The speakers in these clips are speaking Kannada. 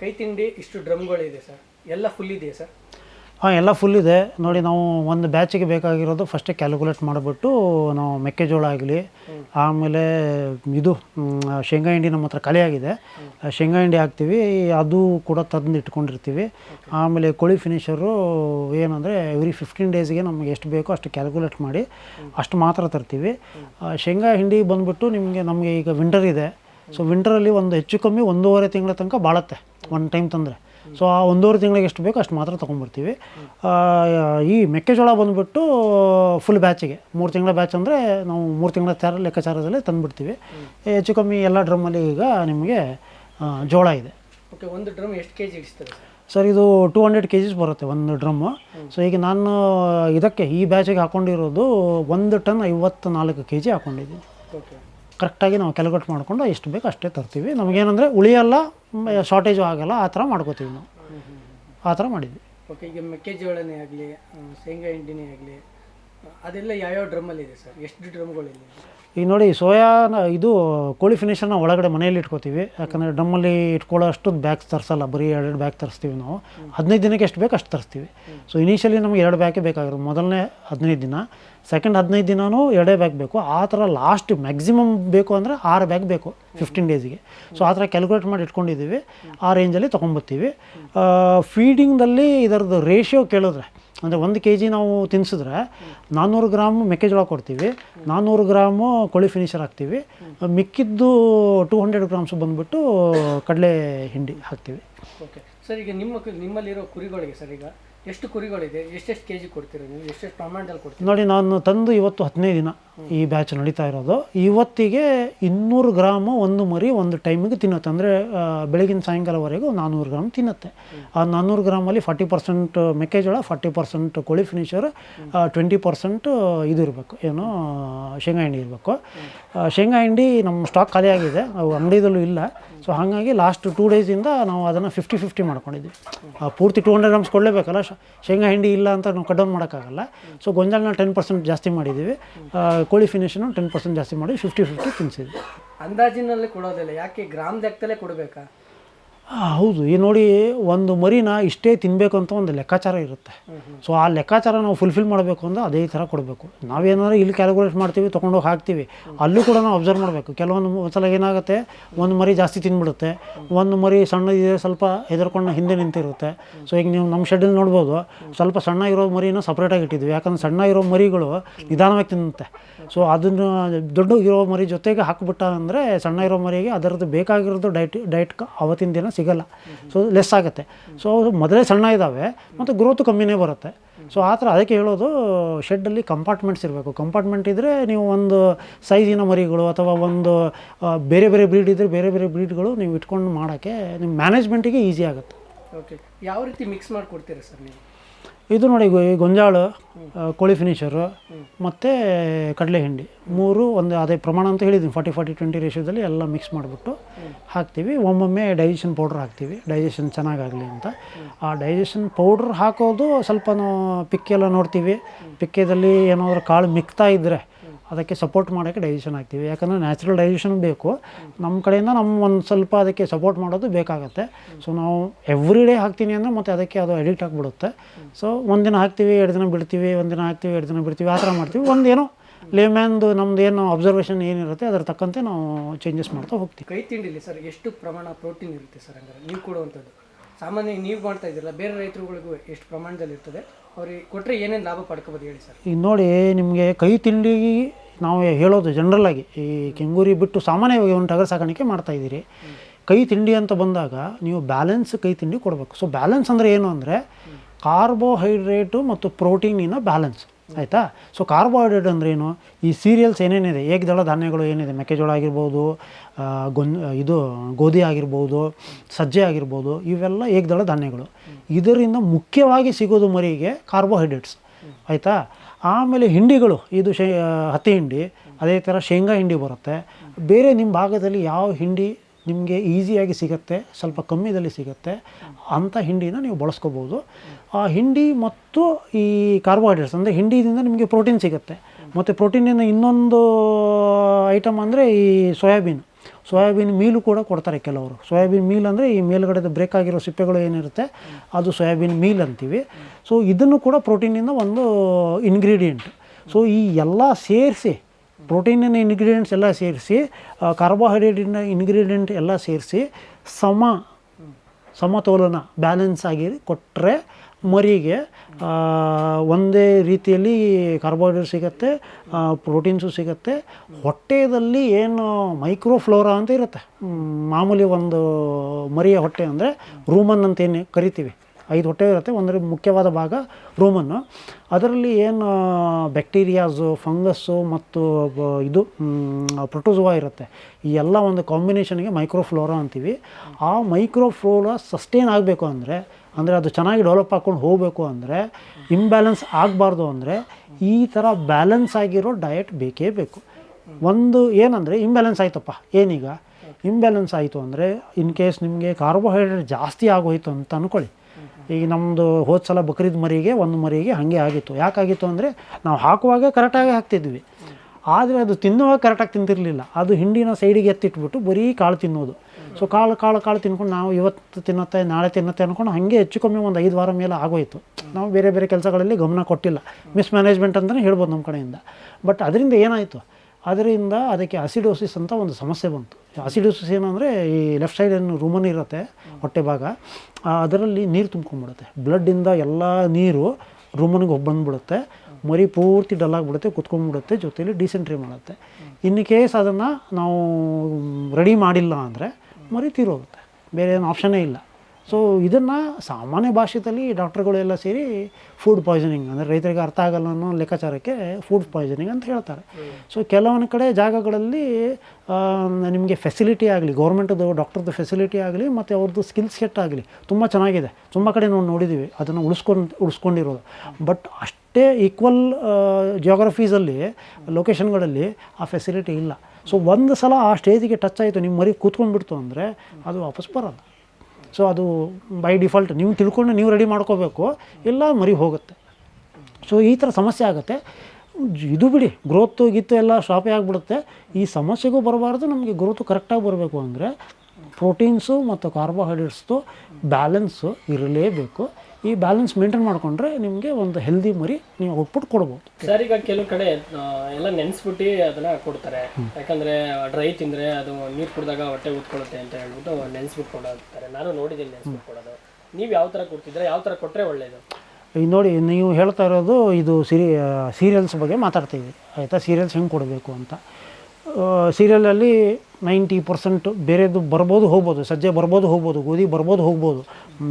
ಕೈ ತಿಂಡಿ ಇಷ್ಟು ಡ್ರಮ್ಗಳಿದೆ ಸರ್. ಎಲ್ಲ ಫುಲ್ ಇದೆಯಾ ಸರ್. ಹಾಂ ಎಲ್ಲ ಫುಲ್ ಇದೆ. ನೋಡಿ ನಾವು ಒಂದು ಬ್ಯಾಚಿಗೆ ಬೇಕಾಗಿರೋದು ಫಸ್ಟೇ ಕ್ಯಾಲ್ಕುಲೇಟ್ ಮಾಡಿಬಿಟ್ಟು ನಾವು ಮೆಕ್ಕೆಜೋಳ ಆಗಲಿ ಆಮೇಲೆ ಇದು ಶೇಂಗಾ ಹಿಂಡಿ ನಮ್ಮ ಹತ್ರ ಖಾಲಿಯಾಗಿದೆ ಶೇಂಗಾ ಹಿಂಡಿ ಹಾಕ್ತೀವಿ. ಅದು ಕೂಡ ತಂದು ಇಟ್ಕೊಂಡಿರ್ತೀವಿ. ಆಮೇಲೆ ಕೋಳಿ ಫಿನಿಷರು ಏನಂದರೆ ಎವ್ರಿ ಫಿಫ್ಟೀನ್ ಡೇಸ್ಗೆ ನಮಗೆ ಎಷ್ಟು ಬೇಕೋ ಅಷ್ಟು ಕ್ಯಾಲ್ಕುಲೇಟ್ ಮಾಡಿ ಅಷ್ಟು ಮಾತ್ರ ತರ್ತೀವಿ. ಶೇಂಗಾ ಹಿಂಡಿ ಬಂದುಬಿಟ್ಟು ನಿಮಗೆ ನಮಗೆ ಈಗ ವಿಂಟರ್ ಇದೆ. ಸೊ ವಿಂಟರಲ್ಲಿ ಒಂದು ಹೆಚ್ಚು ಕಮ್ಮಿ ಒಂದೂವರೆ ತಿಂಗಳ ತನಕ ಬಾಳುತ್ತೆ. ಒನ್ ಟೈಮ್ ತಂದರೆ. ಸೊ ಆ ಒಂದೂವರೆ ತಿಂಗಳಿಗೆ ಎಷ್ಟು ಬೇಕೋ ಅಷ್ಟು ಮಾತ್ರ ತೊಗೊಂಬರ್ತೀವಿ ಆ, ಈ ಮೆಕ್ಕೆಜೋಳ ಬಂದುಬಿಟ್ಟು ಫುಲ್ ಬ್ಯಾಚಿಗೆ ಮೂರು ತಿಂಗಳ ಬ್ಯಾಚ್ ಅಂದರೆ ನಾವು ಮೂರು ತಿಂಗಳ ಚಾರ ಲೆಕ್ಕಾಚಾರದಲ್ಲಿ ತಂದುಬಿಡ್ತೀವಿ. ಹೆಚ್ಚು ಕಮ್ಮಿ ಎಲ್ಲ ಡ್ರಮ್ಮಲ್ಲಿ ಈಗ ನಿಮಗೆ ಜೋಳ ಇದೆ. ಓಕೆ ಒಂದು ಡ್ರಮ್ ಎಷ್ಟು ಕೆ ಜಿ ಸರ್? ಇದು ಟೂ ಹಂಡ್ರೆಡ್ ಕೆ ಜಿಸ್ ಬರುತ್ತೆ ಒಂದು ಡ್ರಮ್ಮು ಸೊ ಈಗ ನಾನು ಇದಕ್ಕೆ ಈ ಬ್ಯಾಚಿಗೆ ಹಾಕ್ಕೊಂಡಿರೋದು ಒಂದು ಟನ್ ಐವತ್ತು ನಾಲ್ಕು ಕೆ ಜಿ ಹಾಕ್ಕೊಂಡಿದ್ದೀನಿ ಓಕೆ ಕರೆಕ್ಟಾಗಿ ನಾವು ಕ್ಯಾಲ್ಕುಲೇಟ್ ಮಾಡಿಕೊಂಡು ಎಷ್ಟು ಬೇಕು ಅಷ್ಟೇ ತರ್ತೀವಿ. ನಮಗೇನಂದರೆ ಉಳಿಯಲ್ಲ ಶಾರ್ಟೇಜು ಆಗಲ್ಲ, ಆ ಥರ ಮಾಡ್ಕೋತೀವಿ ನಾವು. ಆ ಥರ ಮಾಡಿದ್ವಿ. ಓಕೆ, ಈಗ ಮೆಕ್ಕೆಜೋಳನೇ ಆಗಲಿ ಶೇಂಗಾ ಹಿಂಡಿನೇ ಆಗಲಿ, ಅದೆಲ್ಲ ಯಾವ್ಯಾವ ಡ್ರಮ್ಮಲ್ಲಿದೆ ಸರ್? ಎಷ್ಟು ಡ್ರಮ್ಗಳಿದೆ ಈಗ ನೋಡಿ ಸೋಯಾನ ಇದು ಕೋಳಿ ಫಿನಿಷನ್ನ ಒಳಗಡೆ ಮನೆಯಲ್ಲಿ ಇಟ್ಕೋತೀವಿ. ಯಾಕಂದರೆ ಡಮ್ಮಲ್ಲಿ ಇಟ್ಕೊಳ್ಳೋ ಅಷ್ಟೊಂದು ಬ್ಯಾಗ್ಸ್ ತರಿಸಲ್ಲ, ಬರೀ ಎರಡೆರಡು ಬ್ಯಾಗ್ ತರಿಸ್ತೀವಿ ನಾವು. ಹದಿನೈದು ದಿನಕ್ಕೆ ಎಷ್ಟು ಬೇಕು ಅಷ್ಟು ತರಿಸ್ತೀವಿ. ಸೊ ಇನಿಷಿಯಲಿ ನಮಗೆ ಎರಡು ಬ್ಯಾಗೇ ಬೇಕಾಗಿರೋದು. ಮೊದಲನೇ ಹದಿನೈದು ದಿನ ಸೆಕೆಂಡ್ ಹದಿನೈದು ದಿನವೂ ಎರಡೇ ಬ್ಯಾಗ್ ಬೇಕು. ಆ ಥರ ಲಾಸ್ಟ್ ಮ್ಯಾಕ್ಸಿಮಮ್ ಬೇಕು ಅಂದರೆ ಆರು ಬ್ಯಾಗ್ ಬೇಕು ಫಿಫ್ಟೀನ್ ಡೇಸಿಗೆ ಸೊ ಆ ಥರ ಕ್ಯಾಲ್ಕುಲೇಟ್ ಮಾಡಿ ಇಟ್ಕೊಂಡಿದ್ದೀವಿ. ಆ ರೇಂಜಲ್ಲಿ ತೊಗೊಂಬತ್ತೀವಿ. ಫೀಡಿಂಗ್ದಲ್ಲಿ ಇದರದ್ದು ರೇಷಿಯೋ ಕೇಳಿದ್ರೆ ಅಂದರೆ ಒಂದು ಕೆ ಜಿ ನಾವು ತಿನ್ಸಿದ್ರೆ ನಾನ್ನೂರು ಗ್ರಾಮ್ ಮೆಕ್ಕೆಜೋಳ ಕೊಡ್ತೀವಿ ನಾನ್ನೂರು ಗ್ರಾಮು ಕೋಳಿ ಫಿನಿಷರ್ ಹಾಕ್ತೀವಿ, ಮಿಕ್ಕಿದ್ದು ಟೂ ಹಂಡ್ರೆಡ್ ಗ್ರಾಮ್ಸ್ ಬಂದುಬಿಟ್ಟು ಕಡಲೆ ಹಿಂಡಿ ಹಾಕ್ತೀವಿ. ಓಕೆ ಸರ್, ಈಗ ನಿಮ್ಮ ನಿಮ್ಮಲ್ಲಿರೋ ಕುರಿಗಳಿಗೆ ಸರ್ ಈಗ ಎಷ್ಟು ಕುರಿಗಳಿದೆ ಎಷ್ಟೆಷ್ಟು ಕೆ ಜಿ ಕೊಡ್ತೀರಾ ನೀವು ಎಷ್ಟೆಷ್ಟು ಪ್ರಮಾಣದಲ್ಲಿ ಕೊಡ್ತೀರಾ? ನೋಡಿ ನಾನು ತಂದು ಇವತ್ತು ಹದಿನೈದು ದಿನ ಈ ಬ್ಯಾಚ್ ನಡೀತಾ ಇರೋದು. ಇವತ್ತಿಗೆ ಇನ್ನೂರು ಗ್ರಾಮು ಒಂದು ಮರಿ ಒಂದು ಟೈಮಿಗೆ ತಿನ್ನುತ್ತೆ. ಅಂದರೆ ಬೆಳಗಿನ ಸಾಯಂಕಾಲವರೆಗೂ ನಾನ್ನೂರು ಗ್ರಾಮ್ ತಿನ್ನುತ್ತೆ. ಆ ನಾನ್ನೂರು ಗ್ರಾಮಲ್ಲಿ ಫಾರ್ಟಿ ಪರ್ಸೆಂಟ್ ಮೆಕ್ಕೆಜೋಳ ಫಾರ್ಟಿ ಪರ್ಸೆಂಟ್ ಕೋಳಿ ಫಿನಿಷರ್ ಟ್ವೆಂಟಿ ಪರ್ಸೆಂಟ್ ಇದು ಇರಬೇಕು. ಏನು ಶೇಂಗಾ ಹಿಂಡಿ ಇರಬೇಕು. ಶೇಂಗಾ ಹಿಂಡಿ ನಮ್ಮ ಸ್ಟಾಕ್ ಖಾಲಿಯಾಗಿದೆ ಅವು ಅಂಗಡಿದಲ್ಲೂ ಇಲ್ಲ. ಸೊ ಹಾಗಾಗಿ ಲಾಸ್ಟ್ ಟೂ ಡೇಸಿಂದ ನಾವು ಅದನ್ನು ಫಿಫ್ಟಿ ಫಿಫ್ಟಿ ಮಾಡ್ಕೊಂಡಿದ್ವಿ. ಆ, ಪೂರ್ತಿ ಟೂ ಹಂಡ್ರೆಡ್ ಗ್ರಾಮ್ಸ್ ಕೊಡಲೇಬೇಕಲ್ಲ ಶೇಂಗಾ ಹಿಂಡಿ ಇಲ್ಲ ಅಂತ ನಾವು ಕಟ್ ಡೌನ್ ಮಾಡೋಕ್ಕಾಗಲ್ಲ. ಸೊ ಗೊಂಜಾಳನ ಟೆನ್ ಪರ್ಸೆಂಟ್ ಜಾಸ್ತಿ ಮಾಡಿದ್ದೀವಿ. ಕೋಳಿ ಫಿನಿಷನ್ನು ಟೆನ್ ಪರ್ಸೆಂಟ್ ಜಾಸ್ತಿ ಮಾಡಿ ಫಿಫ್ಟಿ ಫಿಫ್ಟಿ ತಿನ್ಸಿದ್ವಿ. ಅಂದಾಜಿನಲ್ಲಿ ಕೊಡೋದಿಲ್ಲ. ಯಾಕೆ? ಗ್ರಾಮ್ ಲೆಕ್ಕದಲ್ಲೇ ಕೊಡಬೇಕಾ? ಹೌದು. ಈ ನೋಡಿ ಒಂದು ಮರಿನ ಇಷ್ಟೇ ತಿನ್ನಬೇಕು ಅಂತ ಒಂದು ಲೆಕ್ಕಾಚಾರ ಇರುತ್ತೆ. ಸೊ ಆ ಲೆಕ್ಕಾಚಾರ ನಾವು ಫುಲ್ಫಿಲ್ ಮಾಡಬೇಕು ಅಂದರೆ ಅದೇ ಥರ ಕೊಡಬೇಕು. ನಾವೇನಾದ್ರು ಇಲ್ಲಿ ಕ್ಯಾಲ್ಕುಲೇಟ್ ಮಾಡ್ತೀವಿ ತೊಗೊಂಡೋಗಿ ಹಾಕ್ತೀವಿ. ಅಲ್ಲೂ ಕೂಡ ನಾವು ಅಬ್ಸರ್ವ್ ಮಾಡಬೇಕು. ಕೆಲವೊಂದು ಒಂದ್ಸಲ ಏನಾಗುತ್ತೆ ಒಂದು ಮರಿ ಜಾಸ್ತಿ ತಿನ್ಬಿಡುತ್ತೆ. ಒಂದು ಮರಿ ಸಣ್ಣದಿದೆ ಸ್ವಲ್ಪ ಹೆದರ್ಕೊಂಡು ಹಿಂದೆ ನಿಂತಿರುತ್ತೆ. ಸೊ ಈಗ ನೀವು ನಮ್ಮ ಶೆಡ್ಡಲ್ಲಿ ನೋಡ್ಬೋದು ಸ್ವಲ್ಪ ಸಣ್ಣ ಇರೋ ಮರಿನ ಸಪ್ರೇಟಾಗಿ ಇಟ್ಟಿದ್ವಿ. ಯಾಕಂದ್ರೆ ಸಣ್ಣ ಇರೋ ಮರಿಗಳು ನಿಧಾನವಾಗಿ ತಿನ್ನುತ್ತೆ. ಸೊ ಅದನ್ನು ದೊಡ್ಡ ಇರೋ ಮರಿ ಜೊತೆಗೆ ಹಾಕ್ಬಿಟ್ಟ ಅಂದರೆ ಸಣ್ಣ ಇರೋ ಮರಿಗೆ ಅದರದ್ದು ಬೇಕಾಗಿರೋದು ಡೈಟ್ ಡೈಟ್ ಅವತ್ತಿನ ದಿನ ಸಿಗಲ್ಲ. ಸೊ ಲೆಸ್ ಆಗುತ್ತೆ. ಸೊ ಮೊದಲೇ ಸಣ್ಣ ಇದ್ದಾವೆ ಮತ್ತು ಗ್ರೋತು ಕಮ್ಮಿನೇ ಬರುತ್ತೆ. ಸೊ ಆ ಥರ ಅದಕ್ಕೆ ಹೇಳೋದು ಶೆಡ್ಡಲ್ಲಿ ಕಂಪಾರ್ಟ್ಮೆಂಟ್ಸ್ ಇರಬೇಕು. ಕಂಪಾರ್ಟ್ಮೆಂಟ್ ಇದ್ದರೆ ನೀವು ಒಂದು ಸೈಜಿನ ಮರಿಗಳು ಅಥವಾ ಒಂದು ಬೇರೆ ಬೇರೆ ಬ್ರೀಡ್ ಇದ್ದರೆ ಬೇರೆ ಬೇರೆ ಬ್ರೀಡ್ಗಳು ನೀವು ಇಟ್ಕೊಂಡು ಮಾಡೋಕ್ಕೆ ನಿಮ್ಮ ಮ್ಯಾನೇಜ್ಮೆಂಟಿಗೆ ಈಸಿ ಆಗುತ್ತೆ. ಓಕೆ ಯಾವ ರೀತಿ ಮಿಕ್ಸ್ ಮಾಡಿ ಕೊಡ್ತೀರಾ ಸರ್ ನೀವು? ಇದು ನೋಡಿ ಗೊ- ಗೊಂಜಾಳ ಆ, ಕೋಳಿ ಫಿನಿಷರು ಮತ್ತು ಕಡಲೆ ಹಿಂಡಿ ಮೂರು ಒಂದು ಅದೇ ಪ್ರಮಾಣ ಅಂತ ಹೇಳಿದ್ದೀನಿ. ಫಾರ್ಟಿ ಫಾರ್ಟಿ ಟ್ವೆಂಟಿ ರೇಷಿಯೋದಲ್ಲಿ ಎಲ್ಲ ಮಿಕ್ಸ್ ಮಾಡಿಬಿಟ್ಟು ಹಾಕ್ತೀವಿ. ಒಮ್ಮೊಮ್ಮೆ ಡೈಜೆಷನ್ ಪೌಡ್ರ್ ಹಾಕ್ತೀವಿ. ಡೈಜೆಷನ್ ಚೆನ್ನಾಗಾಗಲಿ ಅಂತ. ಆ ಡೈಜೆಷನ್ ಪೌಡ್ರ್ ಹಾಕೋದು ಸ್ವಲ್ಪ ನಾವು ಪಿಕ್ಕೆಲ್ಲ ನೋಡ್ತೀವಿ. ಪಿಕ್ಕೆದಲ್ಲಿ ಏನಾದರೂ ಕಾಳು ಮಿಕ್ತಾ ಇದ್ದರೆ ಅದಕ್ಕೆ ಸಪೋರ್ಟ್ ಮಾಡೋಕ್ಕೆ ಡೈಜೆಷನ್ ಹಾಕ್ತೀವಿ ಯಾಕಂದರೆ ನ್ಯಾಚುರಲ್ ಡೈಜೆಷನ್ ಬೇಕು. ನಮ್ಮ ಕಡೆಯಿಂದ ನಮ್ಮ ಒಂದು ಸ್ವಲ್ಪ ಅದಕ್ಕೆ ಸಪೋರ್ಟ್ ಮಾಡೋದು ಬೇಕಾಗುತ್ತೆ. ಸೊ ನಾವು ಎವ್ರಿ ಡೇ ಹಾಕ್ತೀನಿ ಅಂದರೆ ಮತ್ತೆ ಅದಕ್ಕೆ ಅದು ಅಡಿಕ್ಟ್ ಆಗಿಬಿಡುತ್ತೆ. ಸೊ ಒಂದಿನ ಹಾಕ್ತೀವಿ, ಎರಡು ದಿನ ಬಿಡ್ತೀವಿ ಒಂದಿನ ಹಾಕ್ತೀವಿ, ಎರಡು ದಿನ ಬಿಡ್ತೀವಿ, ಆ ಥರ ಮಾಡ್ತೀವಿ. ಒಂದೇನೋ ಲೇಮ್ಯಾನ್ದು ನಮ್ದು ಏನು ಅಬ್ಸರ್ವೇಷನ್ ಏನಿರುತ್ತೆ, ಅದರ ತಕ್ಕಂತೆ ನಾವು ಚೇಂಜಸ್ ಮಾಡ್ತಾ ಹೋಗ್ತೀವಿ. ಕೈ ತಿಂಡಿಲಿ ಸರ್ ಎಷ್ಟು ಪ್ರಮಾಣ ಪ್ರೋಟೀನ್ ಇರುತ್ತೆ ಸರ್ ಹಂಗಾರೆ? ನೀವು ಕೊಡುವಂಥದ್ದು. ಸಾಮಾನ್ಯ ನೀವು ಮಾಡ್ತಾ ಇದ್ದೀರಲ್ಲ, ಬೇರೆ ರೈತರುಗಳಿಗೂ ಎಷ್ಟು ಪ್ರಮಾಣದಲ್ಲಿ ಇರ್ತದೆ ಅವ್ರಿಗೆ ಕೊಟ್ಟರೆ ಏನೇನು ಲಾಭ ಪಡ್ಕೋಬೋದು ಹೇಳಿ ಸರ್? ಈಗ ನೋಡಿ ನಿಮಗೆ ಕೈ ತಿಂಡಿ ನಾವು ಹೇಳೋದು ಜನರಲ್ಲಾಗಿ ಈ ಕೆಂಗೂರಿ ಬಿಟ್ಟು ಸಾಮಾನ್ಯವಾಗಿ ಒಂದು ಟಗರ್ ಸಾಕಾಣಿಕೆ ಮಾಡ್ತಾ ಇದ್ದೀರಿ. ಕೈ ತಿಂಡಿ ಅಂತ ಬಂದಾಗ ನೀವು ಬ್ಯಾಲೆನ್ಸ್ ಕೈ ತಿಂಡಿ ಕೊಡಬೇಕು. ಸೊ ಬ್ಯಾಲೆನ್ಸ್ ಅಂದರೆ ಏನು ಅಂದರೆ ಕಾರ್ಬೋಹೈಡ್ರೇಟು ಮತ್ತು ಪ್ರೋಟೀನಿನ ಬ್ಯಾಲೆನ್ಸ್ ಆಯಿತಾ? ಸೊ ಕಾರ್ಬೋಹೈಡ್ರೇಟ್ ಅಂದ್ರೆ ಏನು ಈ ಸೀರಿಯಲ್ಸ್ ಏನೇನಿದೆ? ಏಕದಳ ಧಾನ್ಯಗಳು ಏನಿದೆ? ಮೆಕ್ಕೆಜೋಳ ಆಗಿರ್ಬೋದು ಗೊನ್ ಇದು, ಗೋಧಿ ಆಗಿರ್ಬೋದು, ಸಜ್ಜೆ ಆಗಿರ್ಬೋದು, ಇವೆಲ್ಲ ಏಕದಳ ಧಾನ್ಯಗಳು? ಇದರಿಂದ ಮುಖ್ಯವಾಗಿ ಸಿಗೋದು ಮರಿಗೆ ಕಾರ್ಬೋಹೈಡ್ರೇಟ್ಸ್ ಆಯಿತಾ? ಆಮೇಲೆ ಹಿಂಡಿಗಳು, ಇದು ಶೇ ಹತ್ತಿ ಹಿಂಡಿ, ಅದೇ ಥರ ಶೇಂಗಾ ಹಿಂಡಿ ಬರುತ್ತೆ. ಬೇರೆ ನಿಮ್ಮ ಭಾಗದಲ್ಲಿ ಯಾವ ಹಿಂಡಿ ನಿಮಗೆ ಈಸಿಯಾಗಿ ಸಿಗುತ್ತೆ, ಸ್ವಲ್ಪ ಕಮ್ಮಿದಲ್ಲಿ ಸಿಗುತ್ತೆ ಅಂಥ ಹಿಂಡಿನ ನೀವು ಬಳಸ್ಕೋಬೋದು. ಆ ಹಿಂಡಿ ಮತ್ತು ಈ ಕಾರ್ಬೋಹೈಡ್ರೇಟ್ಸ್ ಅಂದರೆ ಹಿಂಡಿಯಿಂದ ನಿಮಗೆ ಪ್ರೋಟೀನ್ ಸಿಗುತ್ತೆ. ಮತ್ತು ಪ್ರೋಟೀನಿಂದ ಇನ್ನೊಂದು ಐಟಮ್ ಅಂದರೆ ಈ ಸೋಯಾಬೀನ್ ಸೋಯಾಬೀನ್ ಮೀಲು ಕೂಡ ಕೊಡ್ತಾರೆ ಕೆಲವರು. ಸೋಯಾಬೀನ್ ಮೀಲ್ ಅಂದರೆ ಈ ಮೇಲ್ಗಡೆ ಬ್ರೇಕ್ ಆಗಿರೋ ಸಿಪ್ಪೆಗಳು ಏನಿರುತ್ತೆ, ಅದು ಸೋಯಾಬೀನ್ ಮೀಲ್ ಅಂತೀವಿ. ಸೊ ಇದನ್ನು ಕೂಡ ಪ್ರೋಟೀನಿಂದ ಒಂದು ಇಂಗ್ರೀಡಿಯೆಂಟ್ ಸೊ ಈ ಎಲ್ಲ ಸೇರಿಸಿ ಪ್ರೋಟೀನಿನ ಇನ್ಗ್ರೀಡಿಯೆಂಟ್ಸ್ ಎಲ್ಲ ಸೇರಿಸಿ ಕಾರ್ಬೋಹೈಡ್ರೇಟಿನ ಇನ್ಗ್ರೀಡಿಯೆಂಟ್ ಎಲ್ಲ ಸೇರಿಸಿ, ಸಮ, ಸಮತೋಲನ ಬ್ಯಾಲೆನ್ಸ್ ಆಗಿ ಕೊಟ್ಟರೆ ಮರಿಗೆ ಒಂದೇ ರೀತಿಯಲ್ಲಿ ಕಾರ್ಬೋಹೈಡ್ರೇಟ್ ಸಿಗುತ್ತೆ ಪ್ರೋಟೀನ್ಸು ಸಿಗುತ್ತೆ. ಹೊಟ್ಟೆಯಲ್ಲಿ ಏನು ಮೈಕ್ರೋಫ್ಲೋರಾ ಅಂತ ಇರುತ್ತೆ. ಮಾಮೂಲಿ ಒಂದು ಮರಿಯ ಹೊಟ್ಟೆ ಅಂದರೆ ರೂಮನ್ ಅಂತ ಏನು ಕರಿತೀವಿ. ಐದು ಹೊಟ್ಟೆ ಇರುತ್ತೆ, ಒಂದರ ಮುಖ್ಯವಾದ ಭಾಗ ರೂಮನ್ನು. ಅದರಲ್ಲಿ ಏನು ಬ್ಯಾಕ್ಟೀರಿಯಾಸು ಫಂಗಸ್ಸು ಮತ್ತು ಇದು ಪ್ರೊಟೋಸುವಾ ಇರುತ್ತೆ. ಈ ಎಲ್ಲ ಒಂದು ಕಾಂಬಿನೇಷನ್ಗೆ ಮೈಕ್ರೋಫ್ಲೋರಾ ಅಂತೀವಿ. ಆ ಮೈಕ್ರೋಫ್ಲೋರಾ ಸಸ್ಟೈನ್ ಆಗಬೇಕು ಅಂದರೆ ಅಂದರೆ ಅದು ಚೆನ್ನಾಗಿ ಡೆವಲಪ್ ಹಾಕ್ಕೊಂಡು ಹೋಗಬೇಕು ಅಂದರೆ, ಇಂಬ್ಯಾಲೆನ್ಸ್ ಆಗಬಾರ್ದು ಅಂದರೆ, ಈ ಥರ ಬ್ಯಾಲೆನ್ಸ್ ಆಗಿರೋ ಡಯಟ್ ಬೇಕೇ ಬೇಕು. ಒಂದು ಏನಂದರೆ, ಇಂಬ್ಯಾಲೆನ್ಸ್ ಆಯಿತಪ್ಪ, ಏನೀಗ? ಇಂಬ್ಯಾಲೆನ್ಸ್ ಆಯಿತು ಅಂದರೆ, ಇನ್ ಕೇಸ್ ನಿಮಗೆ ಕಾರ್ಬೋಹೈಡ್ರೇಟ್ ಜಾಸ್ತಿ ಆಗೋಯ್ತು ಅಂತ ಅಂದ್ಕೊಳ್ಳಿ ಈಗ ನಮ್ಮದು ಹೋದ ಸಲ ಬಕ್ರೀದ್ ಮರಿಗೆ ಒಂದು ಮರಿಗೆ ಹಾಗೆ ಆಗಿತ್ತು. ಯಾಕಾಗಿತ್ತು ಅಂದರೆ ನಾವು ಹಾಕುವಾಗ ಕರೆಕ್ಟಾಗಿ ಹಾಕ್ತಿದ್ವಿ. ಆದರೆ ಅದು ತಿನ್ನುವಾಗ ಕರೆಕ್ಟಾಗಿ ತಿಂತಿರಲಿಲ್ಲ ಅದು ಹಿಂಡಿನ ಸೈಡಿಗೆ ಎತ್ತಿಟ್ಬಿಟ್ಟು ಬರೀ ಕಾಳು ತಿನ್ನೋದು. ಸೊ ಕಾಳು ಕಾಳು ಕಾಳು ತಿನ್ಕೊಂಡು ನಾವು ಇವತ್ತು ತಿನ್ನತ್ತೆ, ನಾಳೆ ತಿನ್ನತ್ತೆ ಅಂದ್ಕೊಂಡು ಹಾಗೆ ಹೆಚ್ಚು ಕಮ್ಮಿ ಒಂದು ಐದು ವಾರ ಮೇಲೆ ಆಗೋಯಿತು. ನಾವು ಬೇರೆ ಬೇರೆ ಕೆಲಸಗಳಲ್ಲಿ ಗಮನ ಕೊಟ್ಟಿಲ್ಲ. ಮಿಸ್ ಮ್ಯಾನೇಜ್ಮೆಂಟ್ ಅಂತಲೇ ಹೇಳ್ಬೋದು ನಮ್ಮ ಕಡೆಯಿಂದ. ಬಟ್ ಅದರಿಂದ ಏನಾಯಿತು? ಅದರಿಂದ ಅದಕ್ಕೆ ಅಸಿಡೋಸಿಸ್ ಅಂತ ಒಂದು ಸಮಸ್ಯೆ ಬಂತು. ಅಸಿಡೋಸಿಸ್ ಏನಂದರೆ ಈ ಲೆಫ್ಟ್ ಸೈಡ್ ಏನು ರೂಮನ್ ಇರುತ್ತೆ, ಹೊಟ್ಟೆ ಭಾಗ. ಅದರಲ್ಲಿ ನೀರು ತುಂಬ್ಕೊಂಡ್ಬಿಡುತ್ತೆ. ಬ್ಲಡ್ಡಿಂದ ಎಲ್ಲ ನೀರು ರೂಮನಿಗೆ ಹೋಗಿ ಬಂದ್ಬಿಡುತ್ತೆ. ಮರಿ ಪೂರ್ತಿ ಡಲ್ ಆಗಿಬಿಡುತ್ತೆ, ಕುತ್ಕೊಂಡ್ಬಿಡುತ್ತೆ ಜೊತೆಯಲ್ಲಿ ಡಿಸೆಂಟ್ರಿ ಮಾಡುತ್ತೆ. ಇನ್ ಕೇಸ್ ಅದನ್ನು ನಾವು ರೆಡಿ ಮಾಡಿಲ್ಲ ಅಂದರೆ ಮರಿ ತೀರೋಗುತ್ತೆ. ಬೇರೆ ಏನು ಆಪ್ಷನ್ನೇ ಇಲ್ಲ. ಸೊ ಇದನ್ನು ಸಾಮಾನ್ಯ ಭಾಷೆಯಲ್ಲಿ ಡಾಕ್ಟ್ರುಗಳೆಲ್ಲ ಸೇರಿ ಫುಡ್ ಪಾಯ್ಸನಿಂಗ್ ಅಂದರೆ ರೈತರಿಗೆ ಅರ್ಥ ಆಗಲ್ಲ ಅನ್ನೋ ಲೆಕ್ಕಾಚಾರಕ್ಕೆ ಫುಡ್ ಪಾಯ್ಸನಿಂಗ್ ಅಂತ ಹೇಳ್ತಾರೆ. ಸೊ ಕೆಲವೊಂದು ಕಡೆ ಜಾಗಗಳಲ್ಲಿ ನಿಮಗೆ ಫೆಸಿಲಿಟಿ ಆಗಲಿ ಗೌರ್ಮೆಂಟದು ಡಾಕ್ಟರ್ದು ಫೆಸಿಲಿಟಿ ಆಗಲಿ, ಮತ್ತು ಅವ್ರದ್ದು ಸ್ಕಿಲ್ ಸೆಟ್ ಆಗಲಿ ತುಂಬ ಚೆನ್ನಾಗಿದೆ. ತುಂಬ ಕಡೆ ನಾವು ನೋಡಿದ್ದೀವಿ ಅದನ್ನು ಉಳಿಸ್ಕೊಂಡು, ಉಳಿಸ್ಕೊಂಡಿರೋದು. ಬಟ್ ಅಷ್ಟೇ ಈಕ್ವಲ್ ಜಿಯೋಗ್ರಫೀಸಲ್ಲಿ ಲೊಕೇಶನ್ಗಳಲ್ಲಿ ಆ ಫೆಸಿಲಿಟಿ ಇಲ್ಲ. ಸೊ ಒಂದು ಸಲ ಆ ಸ್ಟೇಜಿಗೆ ಟಚ್ ಆಯಿತು ನಿಮ್ಮ ಮರಿ ಕೂತ್ಕೊಂಡ್ಬಿಡ್ತು ಅಂದರೆ ಅದು ವಾಪಸ್ ಬರಲ್ಲ ಸೊ ಅದು ಬೈ ಡಿಫಾಲ್ಟ್ ನೀವು ತಿಳ್ಕೊಂಡು ನೀವು ರೆಡಿ ಮಾಡ್ಕೋಬೇಕು ಇಲ್ಲ ಮರಿ ಹೋಗುತ್ತೆ. ಸೊ ಈ ಥರ ಸಮಸ್ಯೆ ಆಗುತ್ತೆ. ಇದು ಬಿಡಿ ಗ್ರೋತು ಗಿತ್ತು ಎಲ್ಲ ಶಾಪೇ ಆಗಿಬಿಡುತ್ತೆ. ಈ ಸಮಸ್ಯೆಗೂ ಬರಬಾರ್ದು, ನಮಗೆ ಗ್ರೋತು ಕರೆಕ್ಟಾಗಿ ಬರಬೇಕು ಅಂದರೆ ಪ್ರೋಟೀನ್ಸು ಮತ್ತು ಕಾರ್ಬೋಹೈಡ್ರೇಟ್ಸ್ದು ಬ್ಯಾಲೆನ್ಸು ಇರಲೇಬೇಕು. ಈ ಬ್ಯಾಲೆನ್ಸ್ ಮೇಂಟೈನ್ ಮಾಡಿಕೊಂಡ್ರೆ ನಿಮಗೆ ಒಂದು ಹೆಲ್ದಿ ಮರಿ ನೀವು ಔಟ್ಪುಟ್ ಕೊಡ್ಬೋದು. ಸರ್ ಈಗ ಕೆಲವು ಕಡೆ ಎಲ್ಲ ನೆನೆಸ್ಬಿಟ್ಟು ಅದನ್ನ ಕೊಡ್ತಾರೆ. ಯಾಕಂದ್ರೆ ಡ್ರೈ ತಿಂದ್ರೆ ಅದು ನೀರು ಕುಡಿದಾಗ ಹೊಟ್ಟೆ ಊದ್ಕೊಳ್ಳುತ್ತೆ ಅಂತ ಹೇಳ್ಬಿಟ್ಟು ನೆನೆಸ್ಬಿಟ್ಟು ಕೊಡೋತಾರೆ ನಾನು ನೋಡಿದ್ದೀನಿ ನೆನೆಸ್ಬಿಟ್ಟು ಕೊಡೋದು. ನೀವು ಯಾವ ಥರ ಕೊಡ್ತಿದ್ರೆ ಯಾವ ಥರ ಕೊಟ್ಟರೆ ಒಳ್ಳೆಯದು ಈಗ ನೋಡಿ ನೀವು ಹೇಳ್ತಾ ಇರೋದು ಇದು ಸಿರಿ ಸೀರಿಯಲ್ಸ್ ಬಗ್ಗೆ ಮಾತಾಡ್ತೀವಿ ಆಯಿತಾ? ಸೀರಿಯಲ್ಸ್ ಹೆಂಗೆ ಕೊಡಬೇಕು ಅಂತ. ಸೀರಿಯಲಲ್ಲಿ ನೈಂಟಿ ಪರ್ಸೆಂಟ್ ಬೇರೆದು ಬರ್ಬೋದು ಹೋಗ್ಬೋದು. ಸಜ್ಜೆ ಬರ್ಬೋದು ಹೋಗ್ಬೋದು ಗೋಧಿ ಬರ್ಬೋದು ಹೋಗ್ಬೋದು.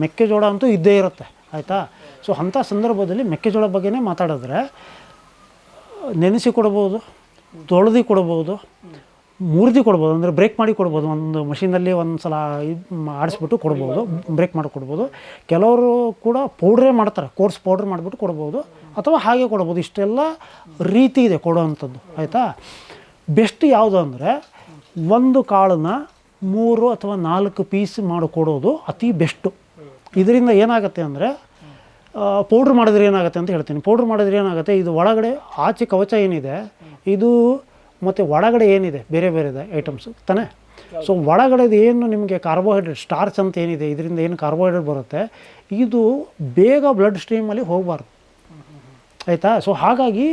ಮೆಕ್ಕೆಜೋಳ ಅಂತೂ ಇದ್ದೇ ಇರುತ್ತೆ. ಆಯಿತಾ? ಸೊ ಅಂಥ ಸಂದರ್ಭದಲ್ಲಿ ಮೆಕ್ಕೆಜೋಳ ಬಗ್ಗೆನೇ ಮಾತಾಡಿದ್ರೆ, ನೆನೆಸಿ ಕೊಡ್ಬೋದು, ತೊಳೆದು ಕೊಡ್ಬೋದು, ಮುರಿದು ಕೊಡ್ಬೋದು, ಅಂದರೆ ಬ್ರೇಕ್ ಮಾಡಿ ಕೊಡ್ಬೋದು, ಒಂದು ಮಷೀನಲ್ಲಿ ಒಂದು ಸಲ ಇದು ಆಡಿಸ್ಬಿಟ್ಟು ಕೊಡ್ಬೋದು ಬ್ರೇಕ್ ಮಾಡಿ ಕೊಡ್ಬೋದು. ಕೆಲವರು ಕೂಡ ಪೌಡ್ರೇ ಮಾಡ್ತಾರೆ ಕೋರ್ಸ್ ಪೌಡ್ರ್ ಮಾಡಿಬಿಟ್ಟು ಕೊಡ್ಬೋದು, ಅಥವಾ ಹಾಗೆ ಕೊಡ್ಬೋದು. ಇಷ್ಟೆಲ್ಲ ರೀತಿ ಇದೆ ಕೊಡೋವಂಥದ್ದು, ಆಯಿತಾ? ಬೆಸ್ಟ್ ಯಾವುದು ಅಂದರೆ, ಒಂದು ಕಾಳನ್ನ ಮೂರು ಅಥವಾ ನಾಲ್ಕು ಪೀಸ್ ಮಾಡಿ ಕೊಡೋದು ಅತಿ ಬೆಸ್ಟು ಇದರಿಂದ ಏನಾಗುತ್ತೆ ಅಂದರೆ ಪೌಡ್ರ್ ಮಾಡಿದ್ರೆ ಏನಾಗುತ್ತೆ ಅಂತ ಹೇಳ್ತೀನಿ. ಪೌಡ್ರ್ ಮಾಡಿದ್ರೆ ಏನಾಗುತ್ತೆ ಇದು ಒಳಗಡೆ ಆಚೆ ಕವಚ ಏನಿದೆ ಇದು ಮತ್ತು ಒಳಗಡೆ ಏನಿದೆ ಬೇರೆ ಬೇರೆ ಐಟಮ್ಸ್ ತಾನೇ? ಸೊ ಒಳಗಡೆದು ಏನು ನಿಮಗೆ ಕಾರ್ಬೋಹೈಡ್ರೇಟ್ ಸ್ಟಾರ್ಚ್ ಅಂತ ಏನಿದೆ ಇದರಿಂದ ಏನು ಕಾರ್ಬೋಹೈಡ್ರೇಟ್ ಬರುತ್ತೆ ಇದು ಬೇಗ ಬ್ಲಡ್ ಸ್ಟ್ರೀಮಲ್ಲಿ ಹೋಗಬಾರ್ದು. ಆಯಿತಾ? ಸೊ ಹಾಗಾಗಿ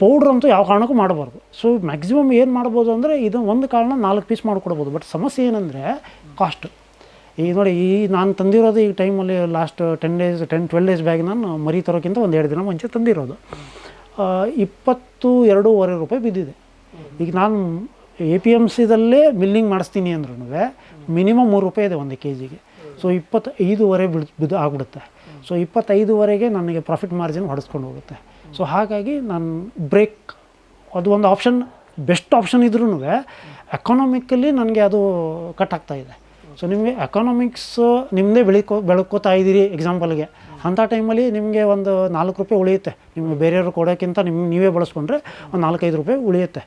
ಪೌಡ್ರ್ ಅಂತೂ ಯಾವ ಕಾರಣಕ್ಕೂ ಮಾಡಬಾರ್ದು. ಸೊ ಮ್ಯಾಕ್ಸಿಮಮ್ ಏನು ಮಾಡ್ಬೋದು ಅಂದರೆ ಇದು ಒಂದು ಕಾರಣ ನಾಲ್ಕು ಪೀಸ್ ಮಾಡಿಕೊಡ್ಬೋದು. ಬಟ್ ಸಮಸ್ಯೆ ಏನಂದರೆ ಕಾಸ್ಟ್ ಈಗ ನೋಡಿ, ಈ ನಾನು ತಂದಿರೋದು ಈ ಟೈಮಲ್ಲಿ last ten days ten twelve days bag ನಾನು ಮರಿ ತರೋಕ್ಕಿಂತ ಒಂದು ಎರಡು ದಿನ ಮುಂಚೆ ತಂದಿರೋದು. ಇಪ್ಪತ್ತು ಎರಡೂವರೆ ರೂಪಾಯಿ ಬಿದ್ದಿದೆ. ಈಗ ನಾನು ಎ ಪಿ ಎಂ ಸಿದಲ್ಲೇ ಮಿಲ್ಲಿಂಗ್ ಮಾಡಿಸ್ತೀನಿ ಅಂದ್ರೂ ಮಿನಿಮಮ್ ಮೂರು ರೂಪಾಯಿ ಇದೆ ಒಂದು ಕೆ ಜಿಗೆ ಸೊ ಇಪ್ಪತ್ತೈದುವರೆ ಬಿಡ್ ಬಿದ್ದು ಆಗ್ಬಿಡುತ್ತೆ. ಸೊ ಇಪ್ಪತ್ತೈದುವರೆಗೆ ನನಗೆ ಪ್ರಾಫಿಟ್ ಮಾರ್ಜಿನ್ ಹೊಡೆಸ್ಕೊಂಡು ಹೋಗುತ್ತೆ. ಸೊ ಹಾಗಾಗಿ ನಾನು ಬ್ರೇಕ್ ಅದು ಒಂದು ಆಪ್ಷನ್ ಬೆಸ್ಟ್ ಆಪ್ಷನ್ ಇದ್ರೂ ಎಕನಾಮಿಕಲಿ ನನಗೆ ಅದು ಕಟ್ ಆಗ್ತಾಯಿದೆ ಸೊ ನಿಮಗೆ ಎಕನಾಮಿಕ್ಸ್ ನಿಮ್ಮದೇ ಬೆಳಿಕೋ, ಬೆಳ್ಕೋತಾ ಇದ್ದೀರಿ ಎಕ್ಸಾಂಪಲ್ಗೆ ಅಂಥ ಟೈಮಲ್ಲಿ ನಿಮಗೆ ಒಂದು ನಾಲ್ಕು ರೂಪಾಯಿ ಉಳಿಯುತ್ತೆ. ನಿಮಗೆ ಬೇರೆಯವ್ರು ಕೊಡೋಕ್ಕಿಂತ ನಿಮ್ಗೆ ನೀವೇ ಬಳಸ್ಕೊಂಡ್ರೆ ಒಂದು ನಾಲ್ಕೈದು ರೂಪಾಯಿ ಉಳಿಯುತ್ತೆ.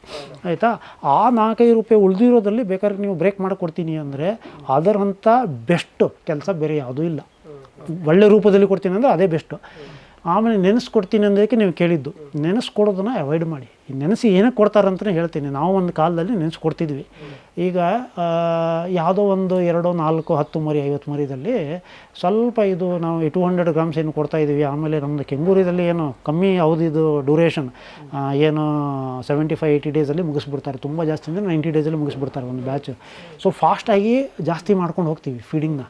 ಆಯಿತಾ? ಆ ನಾಲ್ಕೈದು ರೂಪಾಯಿ ಉಳಿದಿರೋದ್ರಲ್ಲಿ ಬೇಕಾದ್ರೆ ನೀವು ಬ್ರೇಕ್ ಮಾಡಿಕೊಡ್ತೀನಿ ಅಂದರೆ ಅದರಂಥ ಬೆಸ್ಟು ಕೆಲಸ ಬೇರೆ ಯಾವುದೂ ಇಲ್ಲ. ಒಳ್ಳೆ ರೂಪದಲ್ಲಿ ಕೊಡ್ತೀನಿ ಅಂದರೆ ಅದೇ ಬೆಸ್ಟು ಆಮೇಲೆ ನೆನೆಸ್ಕೊಡ್ತೀನಿ ಅಂದಕ್ಕೆ ನೀವು ಕೇಳಿದ್ದು. ನೆನೆಸ್ಕೊಡೋದನ್ನ ಅವಾಯ್ಡ್ ಮಾಡಿ. ನೆನೆಸಿ ಏನಕ್ಕೆ ಕೊಡ್ತಾರಂತಲೇ ಹೇಳ್ತೀನಿ. ನಾವು ಒಂದು ಕಾಲದಲ್ಲಿ ನೆನೆಸ್ಕೊಡ್ತಿದ್ವಿ. ಈಗ ಯಾವುದೋ ಒಂದು ಎರಡು, ನಾಲ್ಕು, ಹತ್ತು ಮರಿ, ಐವತ್ತು ಮರಿದಲ್ಲಿ ಸ್ವಲ್ಪ ಇದು ನಾವು ಟು ಹಂಡ್ರೆಡ್ ಗ್ರಾಮ್ಸ್ ಏನು ಕೊಡ್ತಾಯಿದ್ದೀವಿ ಆಮೇಲೆ ನಮ್ಮದು ಕೆಂಗೂರಿದಲ್ಲಿ ಏನು ಕಮ್ಮಿ ಇದು ಡ್ಯೂರೇಷನ್ ಏನು ಸೆವೆಂಟಿ ಫೈವ್ ಏಯ್ಟಿ ಡೇಸಲ್ಲಿ ಮುಗಿಸ್ಬಿಡ್ತಾರೆ. ತುಂಬ ಜಾಸ್ತಿ ಅಂದರೆ ನೈಂಟಿ ಡೇಸಲ್ಲಿ ಮುಗಿಸ್ಬಿಡ್ತಾರೆ ಒಂದು ಬ್ಯಾಚು ಸೊ ಫಾಸ್ಟಾಗಿ ಜಾಸ್ತಿ ಮಾಡ್ಕೊಂಡು ಹೋಗ್ತೀವಿ ಫೀಡಿಂಗ್ನ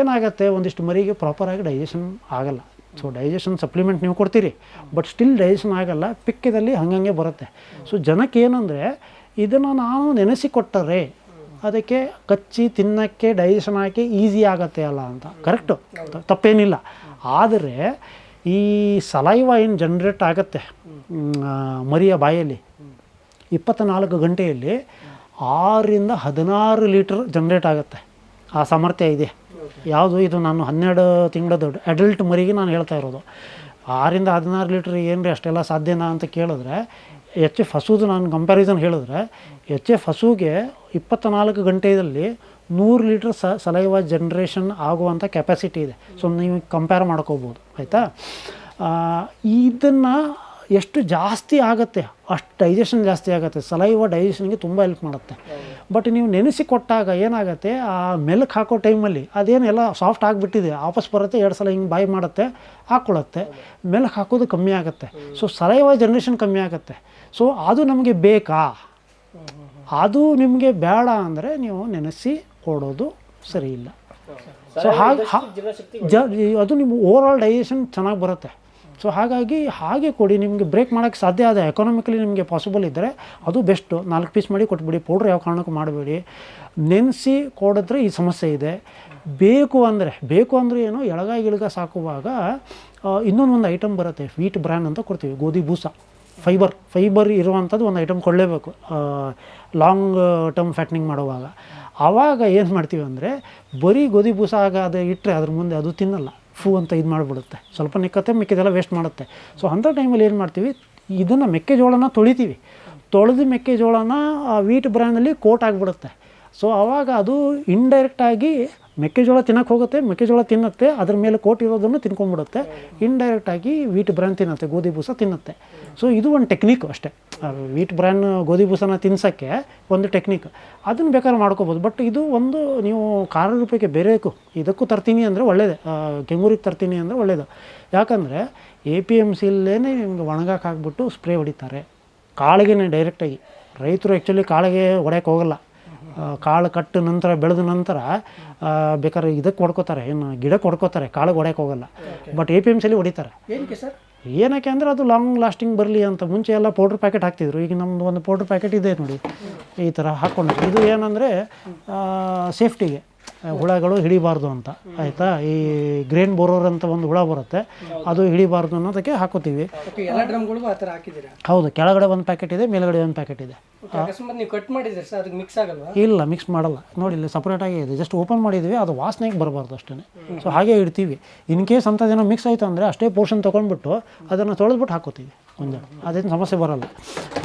ಏನಾಗುತ್ತೆ? ಒಂದಿಷ್ಟು ಮರಿಗೆ ಪ್ರಾಪರಾಗಿ ಡೈಜೆಷನ್ ಆಗಲ್ಲ. ಸೊ ಡೈಜೆಷನ್ ಸಪ್ಲಿಮೆಂಟ್ ನೀವು ಕೊಡ್ತೀರಿ. ಬಟ್ ಸ್ಟಿಲ್ ಡೈಜೆಷನ್ ಆಗಲ್ಲ, ಪಿಕ್ಕದಲ್ಲಿ ಹಂಗಂಗೆ ಬರುತ್ತೆ. ಸೊ ಜನಕ್ಕೆ ಏನಂದರೆ, ಇದನ್ನು ನಾನು ನೆನೆಸಿಕೊಟ್ಟರೆ ಅದಕ್ಕೆ ಕಚ್ಚಿ ತಿನ್ನೋಕ್ಕೆ ಡೈಜೆಷನ್ ಹಾಕಿ ಈಸಿ ಆಗತ್ತೆ ಅಲ್ಲ ಅಂತ. ಕರೆಕ್ಟು ತಪ್ಪೇನಿಲ್ಲ. ಆದರೆ ಈ ಸಲೈವ ಏನು ಜನ್ರೇಟ್ ಆಗುತ್ತೆ ಮರಿಯ ಬಾಯಲ್ಲಿ? ಇಪ್ಪತ್ತ್ನಾಲ್ಕು ಗಂಟೆಯಲ್ಲಿ ಆರರಿಂದ ಹದಿನಾರು ಲೀಟ್ರ್ ಜನ್ರೇಟ್ ಆಗುತ್ತೆ. ಆ ಸಾಮರ್ಥ್ಯ ಇದೆ. ಯಾವುದು ಇದು ನಾನು ಹನ್ನೆರಡು ತಿಂಗಳದ ಅಡಲ್ಟ್ ಮರಿಗೆ ನಾನು ಹೇಳ್ತಾ ಇರೋದು. ಆರಿಂದ ಹದಿನಾರು ಲೀಟ್ರ್ ಏನು ರೀ ಅಷ್ಟೆಲ್ಲ ಸಾಧ್ಯನಾ ಅಂತ ಕೇಳಿದ್ರೆ, ಎಚ್ ಎಫ್ ಹಸುದು ನಾನು ಕಂಪ್ಯಾರಿಸನ್ ಹೇಳಿದ್ರೆ, ಎಚ್ ಎಫ್ ಹಸುಗೆ ಇಪ್ಪತ್ತ್ನಾಲ್ಕು ಗಂಟೆಯಲ್ಲಿ ನೂರು ಲೀಟ್ರ್ ಸ ಸಲೈವ ಜನ್ರೇಷನ್ ಆಗುವಂಥ ಕೆಪಾಸಿಟಿ ಇದೆ. ಸೊ ನೀವು ಕಂಪೇರ್ ಮಾಡ್ಕೋಬೋದು, ಆಯಿತಾ? ಇದನ್ನು ಎಷ್ಟು ಜಾಸ್ತಿ ಆಗುತ್ತೆ ಅಷ್ಟು ಡೈಜೆಷನ್ ಜಾಸ್ತಿ ಆಗುತ್ತೆ ಸಲೈವ ಡೈಜೆಷನ್ಗೆ ತುಂಬ ಹೆಲ್ಪ್ ಮಾಡುತ್ತೆ. ಬಟ್ ನೀವು ನೆನೆಸಿ ಕೊಟ್ಟಾಗ ಏನಾಗುತ್ತೆ ಆ ಮೆಲ್ಕ್ ಹಾಕೋ ಟೈಮಲ್ಲಿ ಅದೇನೆಲ್ಲ ಸಾಫ್ಟ್ ಆಗಿಬಿಟ್ಟಿದೆ ವಾಪಸ್ ಬರುತ್ತೆ ಎರಡು ಸಲ ಹಿಂಗೆ ಬಾಯಿ ಮಾಡುತ್ತೆ ಹಾಕ್ಕೊಳ್ಳುತ್ತೆ ಮೆಲ್ಕ್ ಹಾಕೋದು ಕಮ್ಮಿ ಆಗುತ್ತೆ. ಸೊ ಸಲೈವ ಜನ್ರೇಷನ್ ಕಮ್ಮಿ ಆಗುತ್ತೆ. ಸೊ ಅದು ನಮಗೆ ಬೇಕಾ? ಅದು ನಿಮಗೆ ಬೇಡ ಅಂದರೆ ನೀವು ನೆನೆಸಿ ಕೊಡೋದು ಸರಿ ಇಲ್ಲ. ಸೊ ಹಾಗೆ ಅದು ನಿಮ್ಮ ಓವರ್ ಆಲ್ ಡೈಜೆಷನ್ ಚೆನ್ನಾಗಿ ಬರುತ್ತೆ. ಸೊ ಹಾಗಾಗಿ ಹಾಗೆ ಕೊಡಿ, ನಿಮಗೆ ಬ್ರೇಕ್ ಮಾಡೋಕ್ಕೆ ಸಾಧ್ಯ ಆದ ಎಕನಾಮಿಕಲಿ ನಿಮಗೆ ಪಾಸಿಬಲ್ ಇದ್ದರೆ ಅದು ಬೆಸ್ಟು ನಾಲ್ಕು ಪೀಸ್ ಮಾಡಿ ಕೊಟ್ಬಿಡಿ ಪೌಡ್ರ್ ಯಾವ ಕಾರಣಕ್ಕೂ ಮಾಡಬೇಡಿ. ನೆನೆಸಿ ಕೊಡಿದ್ರೆ ಈ ಸಮಸ್ಯೆ ಇದೆ. ಬೇಕು ಅಂದರೆ ಬೇಕು ಅಂದರೆ ಏನು, ಎಳಗಾಯಿ ಗಿಳಗ ಸಾಕುವಾಗ ಇನ್ನೊಂದು ಒಂದು ಐಟಮ್ ಬರುತ್ತೆ ವೀಟ್ ಬ್ರ್ಯಾನ್ ಅಂತ ಕೊಡ್ತೀವಿ, ಗೋಧಿ ಬೂಸ. ಫೈಬರ್ ಫೈಬರ್ ಇರುವಂಥದ್ದು ಒಂದು ಐಟಮ್ ಕೊಡಲೇಬೇಕು ಲಾಂಗ್ ಟರ್ಮ್ ಫ್ಯಾಟ್ನಿಂಗ್ ಮಾಡುವಾಗ. ಆವಾಗ ಏನು ಮಾಡ್ತೀವಿ ಅಂದರೆ, ಬರೀ ಗೋಧಿ ಬೂಸ ಆಗ ಅದು ಇಟ್ಟರೆ ಅದ್ರ ಮುಂದೆ ಅದು ತಿನ್ನಲ್ಲ. ಫೂ ಅಂತ ಇದು ಮಾಡಿಬಿಡುತ್ತೆ. ಸ್ವಲ್ಪ ನಿಕ್ಕತ್ತೆ, ಮಿಕ್ಕಿದೆಲ್ಲ ವೇಸ್ಟ್ ಮಾಡುತ್ತೆ. ಸೊ ಅಂಥ ಟೈಮಲ್ಲಿ ಏನು ಮಾಡ್ತೀವಿ? ಇದನ್ನು ಮೆಕ್ಕೆಜೋಳನ ತೊಳಿತೀವಿ. ತೊಳೆದು ಮೆಕ್ಕೆಜೋಳನ ವೀಟ್ ಬ್ರ್ಯಾಂಡಲ್ಲಿ ಕೋಟ್ ಆಗಿಬಿಡುತ್ತೆ. ಸೊ ಆವಾಗ ಅದು ಇಂಡೈರೆಕ್ಟಾಗಿ ಮೆಕ್ಕೆಜೋಳ ತಿನ್ನಕ್ಕೆ ಹೋಗುತ್ತೆ, ಮೆಕ್ಕೆಜೋಳ ತಿನ್ನುತ್ತೆ, ಅದ್ರ ಮೇಲೆ ಕೋಟ್ ಇರೋದನ್ನು ತಿನ್ಕೊಂಡ್ಬಿಡುತ್ತೆ. ಇಂಡೈರೆಕ್ಟಾಗಿ ವೀಟ್ ಬ್ರ್ಯಾನ್ ತಿನ್ನುತ್ತೆ, ಗೋಧಿ ಬೂಸ ತಿನ್ನುತ್ತೆ. ಸೊ ಇದು ಒಂದು ಟೆಕ್ನಿಕ್ ಅಷ್ಟೇ. ವೀಟ್ ಬ್ರ್ಯಾನ್ ಗೋಧಿ ಬೂಸನ ತಿನ್ಸೋಕ್ಕೆ ಒಂದು ಟೆಕ್ನಿಕ್ ಅದನ್ನು ಬೇಕಾದ್ರೆ ಮಾಡ್ಕೋಬೋದು. ಬಟ್ ಇದು ಒಂದು ನೀವು ಖಾರ ರೂಪಕ್ಕೆ ಬೇರೆಕು ಇದಕ್ಕೂ ತರ್ತೀನಿ ಅಂದರೆ ಒಳ್ಳೇದೇ. ಕೆಂಗೂರಿಗೆ ತರ್ತೀನಿ ಅಂದರೆ ಒಳ್ಳೇದು. ಯಾಕಂದರೆ ಎ ಪಿ ಎಂ ಸಿಲ್ಲೇ ನಿಮ್ಗೆ ಒಣಗಾಕ್ ಹಾಕ್ಬಿಟ್ಟು ಸ್ಪ್ರೇ ಹೊಡಿತಾರೆ. ಕಾಳಿಗೆ ಡೈರೆಕ್ಟಾಗಿ ರೈತರು ಆ್ಯಕ್ಚುಲಿ ಕಾಳಿಗೆ ಹೊಡ್ಯಕ್ಕೆ ಹೋಗಲ್ಲ. ಕಾಳು ಕಟ್ಟ ನಂತರ ಬೆಳೆದ ನಂತರ ಬೇಕಾದ್ರೆ ಇದಕ್ಕೆ ಹೊಡ್ಕೋತಾರೆ ಏನು ಗಿಡಕ್ಕೆ ಹೊಡ್ಕೋತಾರೆ ಕಾಳಿಗೆ ಹೊಡ್ಯಕ್ಕೆ ಹೋಗಲ್ಲ. ಬಟ್ ಎ ಪಿ ಎಂ ಸಿಲಿ ಹೊಡಿತಾರೆ. ಸರ್? ಏನಕ್ಕೆ ಅಂದರೆ ಅದು ಲಾಂಗ್ ಲಾಸ್ಟಿಂಗ್ ಬರಲಿ ಅಂತ. ಮುಂಚೆ ಎಲ್ಲ ಪೌಡ್ರ್ ಪ್ಯಾಕೆಟ್ ಹಾಕ್ತಿದ್ರು. ಈಗ ನಮ್ಮದು ಒಂದು ಪೌಡ್ರ್ ಪ್ಯಾಕೆಟ್ ಇದೆ ನೋಡಿ. ಈ ಥರ ಹಾಕ್ಕೊಂಡು ಇದು ಏನಂದರೆ ಸೇಫ್ಟಿಗೆ ಹುಳಗಳು ಹಿಡಿಬಾರ್ದು ಅಂತ. ಆಯಿತಾ? ಈ ಗ್ರೇನ್ ಬೋರೋರ್ ಅಂತ ಒಂದು ಹುಳ ಬರುತ್ತೆ. ಅದು ಹಿಡಿಬಾರ್ದು ಅನ್ನೋದಕ್ಕೆ ಹಾಕೋತೀವಿ ಹೌದು ಕೆಳಗಡೆ ಒಂದು ಪ್ಯಾಕೆಟ್ ಇದೆ ಮೇಲ್ಗಡೆ ಒಂದು ಪ್ಯಾಕೆಟ್ ಇದೆ. ಇಲ್ಲ ಮಿಕ್ಸ್ ಮಾಡಲ್ಲ. ನೋಡಿ ಇಲ್ಲಿ ಸಪ್ರೇಟಾಗಿ ಇದೆ. ಜಸ್ಟ್ ಓಪನ್ ಮಾಡಿದ್ವಿ ಅದು ವಾಸನೆಗೆ ಬರಬಾರ್ದು ಅಷ್ಟೇ ಸೊ ಹಾಗೆ ಇಡ್ತೀವಿ. ಇನ್ ಕೇಸ್ ಅಂಥದ್ದೇನೋ ಮಿಕ್ಸ್ ಆಯಿತು ಅಂದರೆ ಅಷ್ಟೇ ಪೋರ್ಷನ್ ತಗೊಂಡ್ಬಿಟ್ಟು ಅದನ್ನು ತೊಳೆದ್ಬಿಟ್ಟು ಹಾಕೋತೀವಿ ಒಂದು. ಅದೇನು ಸಮಸ್ಯೆ ಬರಲ್ಲ.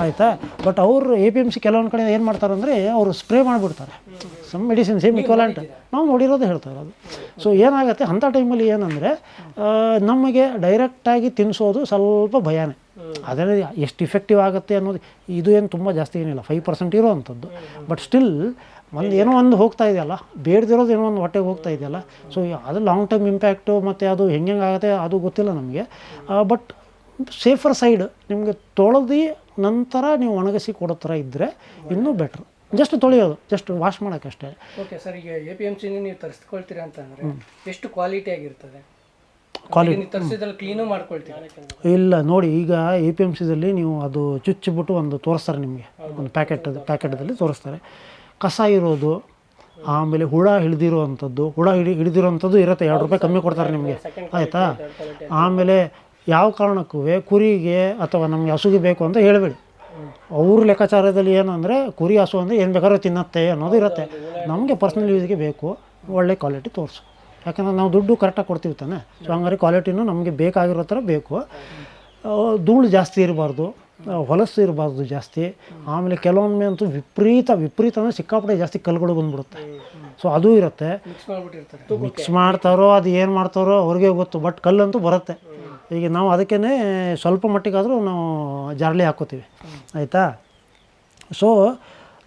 ಆಯಿತಾ? ಬಟ್ ಅವರು ಎ ಪಿ ಎಂ ಸಿ ಕೆಲವೊಂದು ಕಡೆ ಏನು ಮಾಡ್ತಾರೆ ಅಂದರೆ ಅವರು ಸ್ಪ್ರೇ ಮಾಡಿಬಿಡ್ತಾರೆ. ಸಮ್ ಮೆಡಿಸಿನ್ ಸೇಮ್ ಇಕ್ವಲೆಂಟ್ ನಾವು ನೋಡಿರೋದು ಹೇಳ್ತಾ ಇರೋದು ಸೊ ಏನಾಗುತ್ತೆ? ಅಂಥ ಟೈಮಲ್ಲಿ ಏನಂದರೆ ನಮಗೆ ಡೈರೆಕ್ಟಾಗಿ ತಿನ್ನಿಸೋದು ಸ್ವಲ್ಪ ಭಯನೇ. ಅದರಲ್ಲಿ ಎಷ್ಟು ಇಫೆಕ್ಟಿವ್ ಆಗುತ್ತೆ ಅನ್ನೋದು ಇದು ಏನು ತುಂಬ ಜಾಸ್ತಿ ಏನಿಲ್ಲ. ಫೈವ್ ಪರ್ಸೆಂಟ್ ಇರೋವಂಥದ್ದು. ಬಟ್ ಸ್ಟಿಲ್ ಒಂದು ಏನೋ ಒಂದು ಹೋಗ್ತಾ ಇದೆಯಲ್ಲ. ಬೇಡದಿರೋದು ಏನೋ ಒಂದು ಹೊಟ್ಟೆಗೆ ಹೋಗ್ತಾ ಇದೆಯಲ್ಲ. ಸೊ ಅದು ಲಾಂಗ್ ಟರ್ಮ್ ಇಂಪ್ಯಾಕ್ಟು ಮತ್ತು ಅದು ಹೆಂಗೆ ಆಗುತ್ತೆ ಅದು ಗೊತ್ತಿಲ್ಲ ನಮಗೆ. ಬಟ್ ಸೇಫರ್ ಸೈಡ್ ನಿಮಗೆ ತೊಳೆದು ನಂತರ ನೀವು ಒಣಗಿಸಿ ಕೊಡೋ ಥರ ಇದ್ದರೆ ಇನ್ನೂ ಬೆಟ್ರ್ ಜಸ್ಟ್ ತೊಳೆಯೋದು ಜಸ್ಟ್ ವಾಶ್ ಮಾಡೋಕ್ಕಷ್ಟೇ ಓಕೆ ಸರ್ ಈಗ ಎ ಪಿ ಎಂ ಸಿನ ನೀವು ತರಿಸ್ಕೊಳ್ತೀರಾ ಅಂತಂದ್ರೆ ಎಷ್ಟು ಕ್ವಾಲಿಟಿ ಆಗಿರ್ತದೆ? ಕ್ಲೀನು ಇಲ್ಲ ನೋಡಿ ಈಗ ಎ ಪಿ ಎಂ ಸಿದಲ್ಲಿ ನೀವು ಅದು ಚುಚ್ಚಿಬಿಟ್ಟು ಒಂದು ತೋರಿಸ್ತಾರೆ ನಿಮಗೆ. ಒಂದು ಪ್ಯಾಕೆಟ್ ಪ್ಯಾಕೆಟದಲ್ಲಿ ತೋರಿಸ್ತಾರೆ. ಕಸ ಇರೋದು ಆಮೇಲೆ ಹುಳ ಹಿಡಿದಿರುವಂಥದ್ದು ಹುಳ ಹಿಡಿ ಹಿಡಿದಿರೋವಂಥದ್ದು ಇರುತ್ತೆ ಎರಡು ರೂಪಾಯಿ ಕಮ್ಮಿ ಕೊಡ್ತಾರೆ ನಿಮಗೆ. ಆಯಿತಾ? ಆಮೇಲೆ ಯಾವ ಕಾರಣಕ್ಕೂ ಕುರಿಗೆ ಅಥವಾ ನಮಗೆ ಹಸುಗೆ ಬೇಕು ಅಂತ ಹೇಳಬೇಡಿ. ಅವ್ರ ಲೆಕ್ಕಾಚಾರದಲ್ಲಿ ಏನಂದರೆ ಕುರಿ ಹಸು ಅಂದರೆ ಏನು ಬೇಕಾದ್ರೂ ತಿನ್ನತ್ತೆ ಅನ್ನೋದು ಇರುತ್ತೆ. ನಮಗೆ ಪರ್ಸ್ನಲ್ ಯೂಸ್ಗೆ ಬೇಕು ಒಳ್ಳೆ ಕ್ವಾಲಿಟಿ ತೋರಿಸು. ಯಾಕಂದ್ರೆ ನಾವು ದುಡ್ಡು ಕರೆಕ್ಟಾಗಿ ಕೊಡ್ತೀವಿ ತಾನೆ. ಸೊ ಹಂಗಾರೆ ಕ್ವಾಲಿಟಿನೂ ನಮಗೆ ಬೇಕಾಗಿರೋ ಥರ ಬೇಕು. ಧೂಳು ಜಾಸ್ತಿ ಇರಬಾರ್ದು ಹೊಲಸು ಇರಬಾರ್ದು ಜಾಸ್ತಿ. ಆಮೇಲೆ ಕೆಲವೊಮ್ಮೆ ಅಂತೂ ವಿಪರೀತ ವಿಪರೀತ ಅಂದರೆ ಸಿಕ್ಕಾಪಟ್ಟೆ ಜಾಸ್ತಿ ಕಲ್ಲುಗಳು ಬಂದ್ಬಿಡುತ್ತೆ. ಸೊ ಅದು ಇರುತ್ತೆ. ಮಿಕ್ಸ್ ಮಾಡ್ತಾರೋ ಅದು ಏನು ಮಾಡ್ತಾರೋ ಅವ್ರಿಗೆ ಗೊತ್ತು ಬಟ್ ಕಲ್ಲಂತೂ ಬರುತ್ತೆ. ಈಗ ನಾವು ಅದಕ್ಕೇ ಸ್ವಲ್ಪ ಮಟ್ಟಿಗಾದರೂ ನಾವು ಜಾರಳಿ ಹಾಕೋತೀವಿ. ಆಯಿತಾ? ಸೊ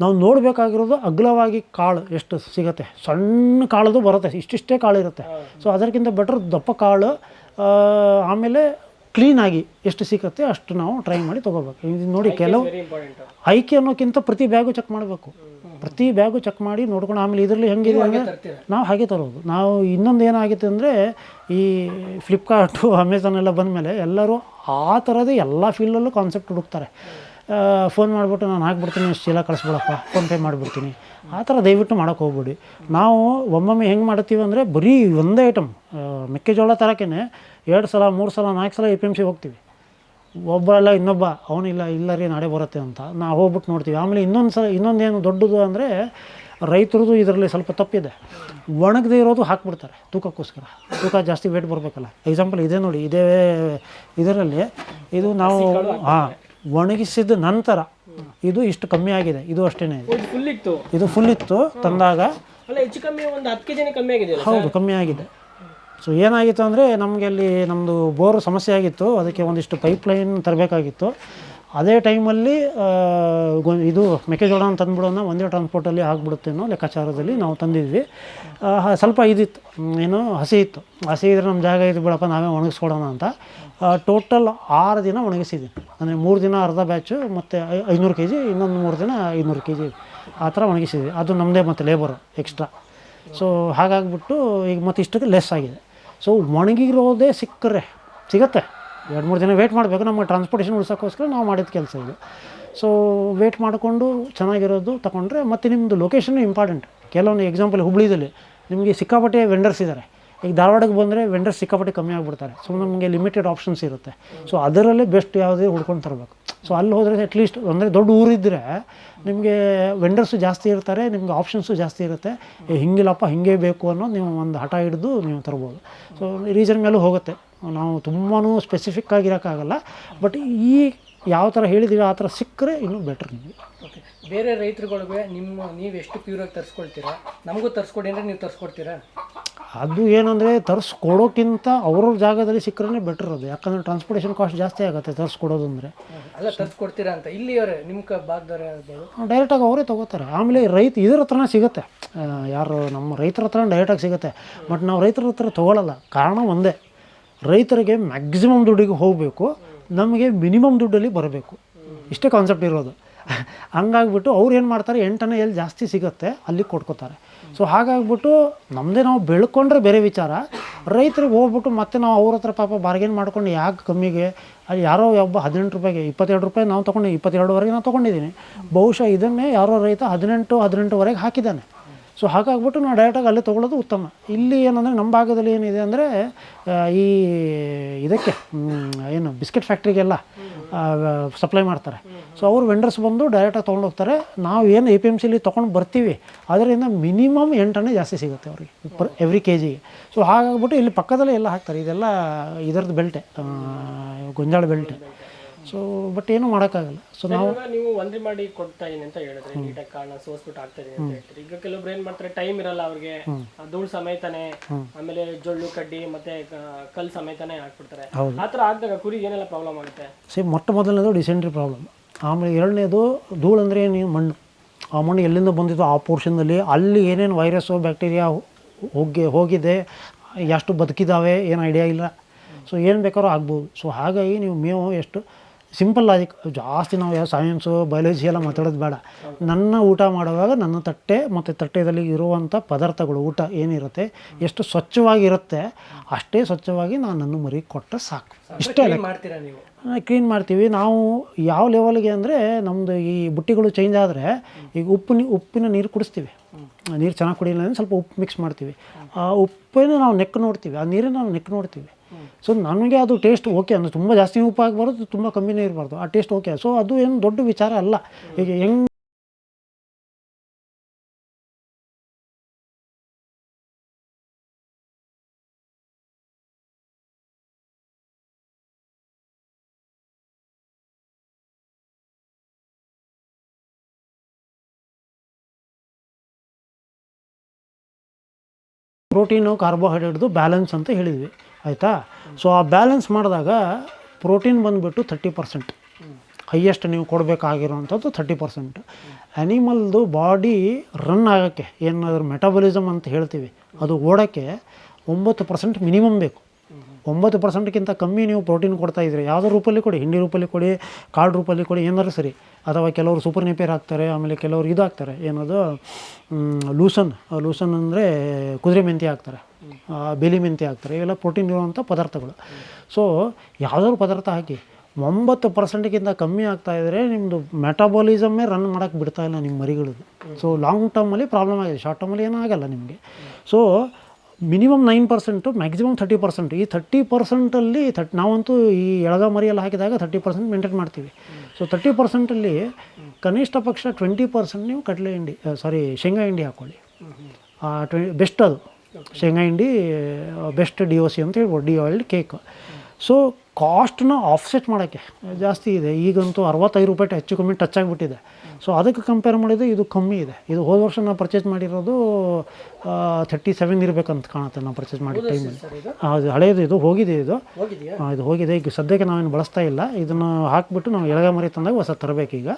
ನಾವು ನೋಡಬೇಕಾಗಿರೋದು ಅಗ್ಲವಾಗಿ ಕಾಳು ಎಷ್ಟು ಸಿಗುತ್ತೆ. ಸಣ್ಣ ಕಾಳದು ಬರುತ್ತೆ ಇಷ್ಟಿಷ್ಟೇ ಕಾಳು ಇರುತ್ತೆ. ಸೊ ಅದಕ್ಕಿಂತ ಬೆಟ್ರ್ ದಪ್ಪ ಕಾಳು ಆಮೇಲೆ ಕ್ಲೀನಾಗಿ ಎಷ್ಟು ಸಿಗುತ್ತೆ ಅಷ್ಟು ನಾವು ಟ್ರೈ ಮಾಡಿ ತೊಗೋಬೇಕು. ಇದು ನೋಡಿ ಕೆಲವು ಆಯ್ಕೆ ಅನ್ನೋಕ್ಕಿಂತ ಪ್ರತಿ ಬ್ಯಾಗು ಚೆಕ್ ಮಾಡಬೇಕು. ಪ್ರತಿ ಬ್ಯಾಗು ಚೆಕ್ ಮಾಡಿ ನೋಡ್ಕೊಂಡು ಆಮೇಲೆ ಇದರಲ್ಲಿ ಹೆಂಗಿದೆ ಅಂದರೆ ನಾವು ಹಾಗೆ ತರೋದು. ನಾವು ಇನ್ನೊಂದು ಏನಾಗಿತ್ತು ಅಂದರೆ ಈ ಫ್ಲಿಪ್ಕಾರ್ಟು ಅಮೆಝಾನ್ ಎಲ್ಲ ಬಂದಮೇಲೆ ಎಲ್ಲರೂ ಆ ಥರದೇ ಎಲ್ಲ ಫೀಲ್ಡಲ್ಲೂ ಕಾನ್ಸೆಪ್ಟ್ ಹುಡುಕ್ತಾರೆ. ಫೋನ್ ಮಾಡಿಬಿಟ್ಟು ನಾನು ಹಾಕ್ಬಿಡ್ತೀನಿ ಇಷ್ಟು ಚೀಲ ಕಳಿಸ್ಬಿಡಪ್ಪ ಫೋನ್ಪೇ ಮಾಡಿಬಿಡ್ತೀನಿ. ಆ ಥರ ದಯವಿಟ್ಟು ಮಾಡೋಕ್ಕೆ ಹೋಗ್ಬೇಡಿ. ನಾವು ಒಮ್ಮೊಮ್ಮೆ ಹೆಂಗೆ ಮಾಡ್ತೀವಿ ಅಂದರೆ ಬರೀ ಒಂದೇ ಐಟಮ್ ಮೆಕ್ಕೆಜೋಳ ತರಕೇನೆ ಎರಡು ಸಲ ಮೂರು ಸಲ ನಾಲ್ಕು ಸಲ ಎ ಪಿ ಎಂ ಸಿ ಹೋಗ್ತೀವಿ. ಒಬ್ಬರಲ್ಲ ಇನ್ನೊಬ್ಬ ಅವನಿಲ್ಲ ಇಲ್ಲ ರೀ ನಾಳೆ ಬರುತ್ತೆ ಅಂತ. ನಾವು ಹೋಗ್ಬಿಟ್ಟು ನೋಡ್ತೀವಿ. ಆಮೇಲೆ ಇನ್ನೊಂದು ಸಲ ಇನ್ನೊಂದೇನು ದೊಡ್ಡದು ಅಂದರೆ ರೈತರದ್ದು ಇದರಲ್ಲಿ ಸ್ವಲ್ಪ ತಪ್ಪಿದೆ. ಒಣಗದೇ ಇರೋದು ಹಾಕ್ಬಿಡ್ತಾರೆ ತೂಕಕ್ಕೋಸ್ಕರ. ತೂಕ ಜಾಸ್ತಿ ವೇಟ್ ಬರಬೇಕಲ್ಲ. ಎಕ್ಸಾಂಪಲ್ ಇದೆ ನೋಡಿ ಇದೇ ಇದರಲ್ಲಿ ಇದು ನಾವು ಹಾಂ ಒಣಗಿಸಿದ ನಂತರ ಇದು ಇಷ್ಟು ಕಮ್ಮಿ ಆಗಿದೆ. ಇದು ಅಷ್ಟೇ ಇದೆ. ಫುಲ್ ಇತ್ತು. ಇದು ಫುಲ್ ಇತ್ತು ತಂದಾಗ ಹೌದು ಕಮ್ಮಿ ಆಗಿದೆ. ಸೊ ಏನಾಗಿತ್ತು ಅಂದರೆ ನಮಗೆ ಅಲ್ಲಿ ನಮ್ಮದು ಬೋರು ಸಮಸ್ಯೆ ಆಗಿತ್ತು. ಅದಕ್ಕೆ ಒಂದಿಷ್ಟು ಪೈಪ್ ಲೈನ್ ತರಬೇಕಾಗಿತ್ತು. ಅದೇ ಟೈಮಲ್ಲಿ ಇದು ಮೆಕ್ಕೆಜೋಳ ತಂದುಬಿಡೋಣ ಒಂದೇ ಟ್ರಾನ್ಸ್ಪೋರ್ಟಲ್ಲಿ ಆಗಿಬಿಡುತ್ತೆ ಅನ್ನೋ ಲೆಕ್ಕಾಚಾರದಲ್ಲಿ ನಾವು ತಂದಿದ್ವಿ. ಸ್ವಲ್ಪ ಇದಿತ್ತು. ಏನು ಹಸಿ ಇತ್ತು. ಹಸಿ ಇದ್ರೆ ನಮ್ಮ ಜಾಗ ಇದು ಬಿಡಪ್ಪ, ನಾವೇ ಒಣಗಿಸ್ಕೊಡೋಣ ಅಂತ. ಟೋಟಲ್ ಆರು ದಿನ ಒಣಗಿಸಿದ್ವಿ. ಅಂದರೆ ಮೂರು ದಿನ ಅರ್ಧ ಬ್ಯಾಚು ಮತ್ತು ಐನೂರು ಕೆ ಜಿ ಇನ್ನೊಂದು ಮೂರು ದಿನ ಐನೂರು ಕೆ ಜಿ ಆ ಥರ ಒಣಗಿಸಿದ್ವಿ. ಅದು ನಮ್ಮದೇ ಮತ್ತು ಲೇಬರು ಎಕ್ಸ್ಟ್ರಾ ಸೊ ಹಾಗಾಗ್ಬಿಟ್ಟು ಈಗ ಮತ್ತೆ ಇಷ್ಟಕ್ಕೆ ಲೆಸ್ ಆಗಿದೆ. ಸೊ ಒಣಗಿರೋದೇ ಸಿಕ್ಕರೆ, ಸಿಗತ್ತೆ. ಎರಡು, ಮೂರು ದಿನ ವೇಟ್ ಮಾಡಬೇಕು. ನಮ್ಮ ಟ್ರಾನ್ಸ್ಪೋರ್ಟೇಷನ್ ಉಳ್ಸೋಕ್ಕೋಸ್ಕರ ನಾವು ಮಾಡಿದ ಕೆಲಸ ಇದು. ಸೊ ವೇಟ್ ಮಾಡಿಕೊಂಡು ಚೆನ್ನಾಗಿರೋದು ತಗೊಂಡ್ರೆ ಮತ್ತು ನಿಮ್ಮದು ಲೊಕೇಶನ್ ಇಂಪಾರ್ಟೆಂಟ್ ಕೆಲವೊಂದು ಎಕ್ಸಾಂಪಲ್ ಹುಬ್ಳಿದಲ್ಲಿ ನಿಮಗೆ ಸಿಕ್ಕಾಪಟ್ಟೆ ವೆಂಡರ್ಸ್ ಇದ್ದಾರೆ ಈಗ ಧಾರವಾಡಕ್ಕೆ ಬಂದರೆ ವೆಂಡರ್ ಸಿಕ್ಕಾಪಟ್ಟೆ ಕಮ್ಮಿ ಆಗಿಬಿಡ್ತಾರೆ. ಸೊ ನಮಗೆ ಲಿಮಿಟೆಡ್ ಆಪ್ಷನ್ಸ್ ಇರುತ್ತೆ. ಸೊ ಅದರಲ್ಲೇ ಬೆಸ್ಟ್ ಯಾವುದೇ ಹುಡ್ಕೊಂಡು ತರಬೇಕು. ಸೊ ಅಲ್ಲಿ ಹೋದರೆ ಅಟ್ಲೀಸ್ಟ್ ಅಂದರೆ ದೊಡ್ಡ ಊರಿದ್ದರೆ ನಿಮಗೆ ವೆಂಡರ್ಸು ಜಾಸ್ತಿ ಇರ್ತಾರೆ, ನಿಮಗೆ ಆಪ್ಷನ್ಸು ಜಾಸ್ತಿ ಇರುತ್ತೆ. ಹಿಂಗಿಲ್ಲಪ್ಪ, ಹಿಂಗೆ ಬೇಕು ಅನ್ನೋದು ನೀವು ಒಂದು ಹಠ ಹಿಡಿದು ನೀವು ತರ್ಬೋದು. ಸೊ ರೀಸನ್ ಮೇಲೂ ಹೋಗುತ್ತೆ. ನಾವು ತುಂಬಾ ಸ್ಪೆಸಿಫಿಕ್ ಆಗಿರೋಕ್ಕಾಗಲ್ಲ. ಬಟ್ ಈ ಯಾವ ಥರ ಹೇಳಿದ್ದೀವಿ ಆ ಥರ ಸಿಕ್ಕರೆ ಇನ್ನೂ ಬೆಟ್ರ್ ನಿಮಗೆ. ಓಕೆ ಬೇರೆ ರೈತರುಗಳಿಗೆ ನಿಮ್ಮ ನೀವು ಎಷ್ಟು ಪ್ಯೂರಾಗಿ ತರಿಸ್ಕೊಳ್ತೀರಾ? ನಮಗೂ ತರಿಸ್ಕೊಡಿ ಅಂದರೆ ನೀವು ತರಿಸ್ಕೊಡ್ತೀರಾ? ಅದು ಏನಂದರೆ ತರಿಸ್ಕೊಡೋಕ್ಕಿಂತ ಅವ್ರವ್ರ ಜಾಗದಲ್ಲಿ ಸಿಕ್ಕರೆ ಬೆಟ್ರ್ ಅದು. ಯಾಕಂದರೆ ಟ್ರಾನ್ಸ್ಪೋರ್ಟೇಷನ್ ಕಾಸ್ಟ್ ಜಾಸ್ತಿ ಆಗುತ್ತೆ ತರಿಸ್ಕೊಡೋದು ಅಂದರೆ. ಅಲ್ಲ ತರಿಸ್ಕೊಡ್ತೀರಾ ಅಂತ. ಇಲ್ಲಿಯವರೇ ನಿಮ್ಮ ಕ ಭಾಗದವರೇ ಆಗ್ಬೋದು. ಡೈರೆಕ್ಟಾಗಿ ಅವರೇ ತೊಗೋತಾರೆ. ಆಮೇಲೆ ರೈತ ಇದ್ರ ಹತ್ರನೇ ಸಿಗುತ್ತೆ. ಯಾರು ನಮ್ಮ ರೈತರ ಹತ್ರ ಡೈರೆಕ್ಟಾಗಿ ಸಿಗುತ್ತೆ. ಬಟ್ ನಾವು ರೈತರ ಹತ್ರ ತೊಗೊಳ್ಳಲ್ಲ ಕಾರಣ ಒಂದೇ. ರೈತರಿಗೆ ಮ್ಯಾಕ್ಸಿಮಮ್ ದುಡ್ಡಿಗೆ ಹೋಗಬೇಕು. ನಮಗೆ ಮಿನಿಮಮ್ ದುಡ್ಡಲ್ಲಿ ಬರಬೇಕು. ಇಷ್ಟೇ ಕಾನ್ಸೆಪ್ಟ್ ಇರೋದು. ಹಂಗಾಗ್ಬಿಟ್ಟು ಅವ್ರು ಏನು ಮಾಡ್ತಾರೆ ಎಂಟನೇ ಎಲ್ಲಿ ಜಾಸ್ತಿ ಸಿಗುತ್ತೆ ಅಲ್ಲಿ ಕೊಟ್ಕೋತಾರೆ. ಸೊ ಹಾಗಾಗ್ಬಿಟ್ಟು ನಮ್ಮದೇ ನಾವು ಬೆಳ್ಕೊಂಡ್ರೆ ಬೇರೆ ವಿಚಾರ. ರೈತರಿಗೆ ಹೋಗ್ಬಿಟ್ಟು ಮತ್ತೆ ನಾವು ಅವ್ರ ಹತ್ರ ಪಾಪ ಬಾರ್ಗೇನ್ ಮಾಡ್ಕೊಂಡು ಯಾಕೆ ಕಮ್ಮಿಗೆ? ಅಲ್ಲಿ ಯಾರೋ ಒಬ್ಬ ಹದಿನೆಂಟು ರೂಪಾಯಿಗೆ ಇಪ್ಪತ್ತೆರಡು ರೂಪಾಯಿ ನಾವು ತೊಗೊಂಡು ಇಪ್ಪತ್ತೆರಡುವರೆಗೆ ನಾವು ತೊಗೊಂಡಿದ್ದೀನಿ. ಬಹುಶಃ ಇದನ್ನೇ ಯಾರೋ ರೈತ ಹದಿನೆಂಟು, ಹದಿನೆಂಟುವರೆಗೆ ಹಾಕಿದ್ದಾನೆ. ಸೊ ಹಾಗಾಗ್ಬಿಟ್ಟು ನಾವು ಡೈರೆಕ್ಟಾಗಿ ಅಲ್ಲೇ ತೊಗೊಳ್ಳೋದು ಉತ್ತಮ. ಇಲ್ಲಿ ಏನಂದರೆ ನಮ್ಮ ಭಾಗದಲ್ಲಿ ಏನಿದೆ ಅಂದರೆ ಈ ಇದಕ್ಕೆ ಏನು, ಬಿಸ್ಕೆಟ್ ಫ್ಯಾಕ್ಟ್ರಿಗೆಲ್ಲ ಸಪ್ಲೈ ಮಾಡ್ತಾರೆ. ಸೊ ಅವರು ವೆಂಡರ್ಸ್ ಬಂದು ಡೈರೆಕ್ಟಾಗಿ ತೊಗೊಂಡೋಗ್ತಾರೆ ನಾವು ಏನು ಎ ಪಿ ಎಂ ಸಿಲಿ ತೊಗೊಂಡು ಬರ್ತೀವಿ, ಅದರಿಂದ ಮಿನಿಮಮ್ ಎಂಟನೇ ಜಾಸ್ತಿ ಸಿಗುತ್ತೆ ಅವ್ರಿಗೆ ಪರ್ ಎವ್ರಿ ಕೆ ಜಿಗೆ ಸೊ ಹಾಗಾಗ್ಬಿಟ್ಟು ಇಲ್ಲಿ ಪಕ್ಕದಲ್ಲೇ ಎಲ್ಲ ಹಾಕ್ತಾರೆ. ಇದೆಲ್ಲ ಇದರದ್ದು ಬೆಲ್ಟೆ ಗೊಂಜಾಳ ಬೆಲ್ಟೆ ಸೊ ಬಟ್ ಏನು ಮಾಡೋಕ್ಕಾಗಲ್ಲ. ಸೊ ನಾವು ನೀವು ಒಂದೇ ಮಾಡಿ ಕೊಡ್ತಾ ಇದೀನಿ ಅಂತ ಹೇಳಿದ್ರೆ ನೀಟಾಗಿ ಕಾರಣ ಸೋಸ್ಬಿಟ್ಟು ಆಗ್ತಾ ಇದೀನಿ ಅಂತ ಹೇಳ್ತೀರಿ. ಈಗ ಕೆಲವೊಬ್ರು ಏನ್ ಮಾಡ್ತಾರೆ ಟೈಮ್ ಇರಲ್ಲ ಅವ್ರಿಗೆ. ಧೂಳು ಸಮೇತನೆ ಆಮೇಲೆ ಜೊಳ್ಳು ಕಡ್ಡಿ ಮತ್ತೆ ಕಲ್ ಸಮೇತನೆ ಹಾಕ್ಬಿಡ್ತಾರೆ. ಥರ ಆಗ್ದಾಗ ಕುರಿಗೆ ಏನೆಲ್ಲ ಪ್ರಾಬ್ಲಮ್ ಆಗುತ್ತೆ? ಸಿ ಮೊಟ್ಟ ಮೊದಲನೇದು ಡಿಸೆಂಟ್ರಿ ಪ್ರಾಬ್ಲಮ್ ಆಮೇಲೆ ಎರಡನೇದು ಧೂಳು ಅಂದರೆ ಏನು? ಮಣ್ಣು. ಆ ಮಣ್ಣು ಎಲ್ಲಿಂದ ಬಂದಿದ್ದು ಆ ಪೋರ್ಷನ್ದಲ್ಲಿ ಅಲ್ಲಿ ಏನೇನು ವೈರಸ್ಸು ಬ್ಯಾಕ್ಟೀರಿಯಾ ಹೋಗಿ ಹೋಗಿದೆ ಎಷ್ಟು ಬದುಕಿದ್ದಾವೆ ಏನು ಐಡಿಯಾ ಇಲ್ಲ. ಸೊ ಏನು ಬೇಕಾದ್ರೂ ಆಗ್ಬೋದು. ಸೊ ಹಾಗಾಗಿ ನೀವು ಮೇವು ಎಷ್ಟು ಸಿಂಪಲ್ ಲಾಜಿಕ್ ಜಾಸ್ತಿ ನಾವು ಯಾವ ಸೈನ್ಸು ಬಯಾಲಜಿ ಎಲ್ಲ ಮಾತಾಡೋದು ಬೇಡ. ನನ್ನ ಊಟ ಮಾಡುವಾಗ ನನ್ನ ತಟ್ಟೆ ಮತ್ತು ತಟ್ಟೆದಲ್ಲಿ ಇರುವಂಥ ಪದಾರ್ಥಗಳು ಊಟ ಏನಿರುತ್ತೆ ಎಷ್ಟು ಸ್ವಚ್ಛವಾಗಿರುತ್ತೆ ಅಷ್ಟೇ ಸ್ವಚ್ಛವಾಗಿ ನಾನು ನನ್ನ ಮರಿ ಕೊಟ್ಟ ಸಾಕು. ಇಷ್ಟೇ ಮಾಡ್ತೀರಾ ನೀವು? ಕ್ಲೀನ್ ಮಾಡ್ತೀವಿ. ನಾವು ಯಾವ ಲೆವೆಲ್ಗೆ ಅಂದರೆ ನಮ್ಮದು ಈ ಬುಟ್ಟಿಗಳು ಚೇಂಜ್ ಆದರೆ ಈಗ ಉಪ್ಪು ಉಪ್ಪಿನ ನೀರು ಕುಡಿಸ್ತೀವಿ. ನೀರು ಚೆನ್ನಾಗಿ ಕುಡಿಯಿಲ್ಲ ಅಂದರೆ ಸ್ವಲ್ಪ ಉಪ್ಪು ಮಿಕ್ಸ್ ಮಾಡ್ತೀವಿ. ಆ ಉಪ್ಪಿನ ನಾವು ನೆಕ್ ನೋಡ್ತೀವಿ. ಆ ನೀರನ್ನು ನಾವು ನೆಕ್ ನೋಡ್ತೀವಿ. ಸೊ ನನಗೆ ಅದು ಟೇಸ್ಟ್ ಓಕೆ ಅಂದರೆ ತುಂಬ ಜಾಸ್ತಿ ಉಪ್ಪು ಆಗಬಾರ್ದು ತುಂಬ ಕಮ್ಮಿನೇ ಇರಬಾರ್ದು. ಆ ಟೇಸ್ಟ್ ಓಕೆ ಸೊ ಅದು ಏನು ದೊಡ್ಡ ವಿಚಾರ ಅಲ್ಲ. ಈಗ ಹೆಂಗ್ ಪ್ರೋಟೀನು ಕಾರ್ಬೋಹೈಡ್ರೇಟ್ದು ಬ್ಯಾಲೆನ್ಸ್ ಅಂತ ಹೇಳಿದ್ವಿ. ಆಯಿತಾ? ಸೊ ಆ ಬ್ಯಾಲೆನ್ಸ್ ಮಾಡಿದಾಗ ಪ್ರೋಟೀನ್ ಬಂದುಬಿಟ್ಟು ಥರ್ಟಿ ಪರ್ಸೆಂಟ್ ಹೈಯೆಸ್ಟ್ ನೀವು ಕೊಡಬೇಕಾಗಿರುವಂಥದ್ದು ಥರ್ಟಿ ಪರ್ಸೆಂಟ್ ಆ್ಯನಿಮಲ್ದು ಬಾಡಿ ರನ್ ಆಗೋಕ್ಕೆ ಏನಾದರೂ ಮೆಟಾಬಲಿಸಮ್ ಅಂತ ಹೇಳ್ತೀವಿ, ಅದು ಓಡೋಕ್ಕೆ ಒಂಬತ್ತು ಪರ್ಸೆಂಟ್ ಮಿನಿಮಮ್ ಬೇಕು. ಒಂಬತ್ತು ಪರ್ಸೆಂಟ್ಗಿಂತ ಕಮ್ಮಿ ನೀವು ಪ್ರೋಟೀನ್ ಕೊಡ್ತಾ ಇದ್ದರೆ. ಯಾವುದೋ ರೂಪಲ್ಲಿ ಕೊಡಿ, ಹಿಂಡಿ ರೂಪಲ್ಲಿ ಕೊಡಿ, ಕಾಳು ರೂಪಲ್ಲಿ ಕೊಡಿ, ಏನಾದ್ರು ಸರಿ. ಅಥವಾ ಕೆಲವರು ಸೂಪರ್ ನೇಪಿಯರ್ ಹಾಕ್ತಾರೆ, ಆಮೇಲೆ ಕೆಲವರು ಇದು ಹಾಕ್ತಾರೆ. ಏನದು? ಲೂಸನ್. ಲೂಸನ್ ಅಂದರೆ ಕುದುರೆ ಮೆಂತಿ ಹಾಕ್ತಾರೆ. ಬೇಲಿ ಮೆಂತಿ ಹಾಕ್ತಾರೆ. ಇವೆಲ್ಲ ಪ್ರೋಟೀನ್ ಇರುವಂಥ ಪದಾರ್ಥಗಳು. ಸೊ ಯಾವುದಾದ್ರು ಪದಾರ್ಥ ಹಾಕಿ ಒಂಬತ್ತು ಪರ್ಸೆಂಟ್ಗಿಂತ ಕಮ್ಮಿ ಆಗ್ತಾ ಇದ್ದರೆ ನಿಮ್ಮದು ಮೆಟಾಬಾಲಿಸಮ್ಮೇ ರನ್ ಮಾಡೋಕ್ಕೆ ಬಿಡ್ತಾ ಇಲ್ಲ ನಿಮ್ಮ ಮರಿಗಳದ್ದು. ಸೊ ಲಾಂಗ್ ಟರ್ಮಲ್ಲಿ ಪ್ರಾಬ್ಲಮ್ ಆಗಿದೆ. ಶಾರ್ಟ್ ಟರ್ಮಲ್ಲಿ ಏನೂ ಆಗಲ್ಲ ನಿಮಗೆ. So minimum nine percent maximum thirty percent. ಈ ಥರ್ಟಿ ಪರ್ಸೆಂಟಲ್ಲಿ ಥಟ್ ನಾವಂತೂ ಈ ಎಳಗ ಮರಿಯಲ್ಲಿ ಹಾಕಿದಾಗ ತರ್ಟಿ ಪರ್ಸೆಂಟ್ ಮೇಂಟೈನ್ ಮಾಡ್ತೀವಿ. ಸೊ ತರ್ಟಿ ಪರ್ಸೆಂಟಲ್ಲಿ ಕನಿಷ್ಠ ಪಕ್ಷ ಟ್ವೆಂಟಿ ಪರ್ಸೆಂಟ್ ನೀವು ಕಡಲೆ ಹಿಂಡಿ ಸಾರಿ ಶೇಂಗಾ ಹಿಂಡಿ ಹಾಕ್ಕೊಳ್ಳಿ ಟ್ವೆ ಬೆಸ್ಟ್ ಅದು. ಶೇಂಗಾ ಹಿಂಡಿ ಬೆಸ್ಟ್ ಡಿ ಒ ಸಿ ಅಂತ ಹೇಳ್ಬೋದು ಡಿ ಆಯಿಲ್ಡ್ ಕೇಕ್ ಸೊ ಕಾಸ್ಟ್ನ ಆಫ್ಸೆಟ್ ಮಾಡೋಕ್ಕೆ ಜಾಸ್ತಿ ಇದೆ. ಈಗಂತೂ ಅರವತ್ತೈದು ರೂಪಾಯಿ ಹೆಚ್ಚು ಕಮ್ಮಿ ಟಚ್ ಆಗಿಬಿಟ್ಟಿದೆ. ಸೊ ಅದಕ್ಕೆ ಕಂಪೇರ್ ಮಾಡಿದ್ರೆ ಇದು ಕಮ್ಮಿ ಇದೆ. ಇದು ಹೋದ ವರ್ಷ ನಾವು ಪರ್ಚೇಸ್ ಮಾಡಿರೋದು ಥರ್ಟಿ ಸೆವೆನ್ ಇರಬೇಕಂತ ಕಾಣುತ್ತೆ ನಾವು ಪರ್ಚೇಸ್ ಮಾಡಿದ ಟೈಮಲ್ಲಿ ಅದು ಹಳೆಯದು ಇದು? ಹೋಗಿದೆ ಇದು. ಇದು ಹೋಗಿದೆ. ಈಗ ಸದ್ಯಕ್ಕೆ ನಾವೇನು ಬಳಸ್ತಾ ಇಲ್ಲ. ಇದನ್ನು ಹಾಕಿಬಿಟ್ಟು ನಾವು ಎಳಗ ಮರಿ ತಂದಾಗ ಹೊಸ ತರಬೇಕೀಗ.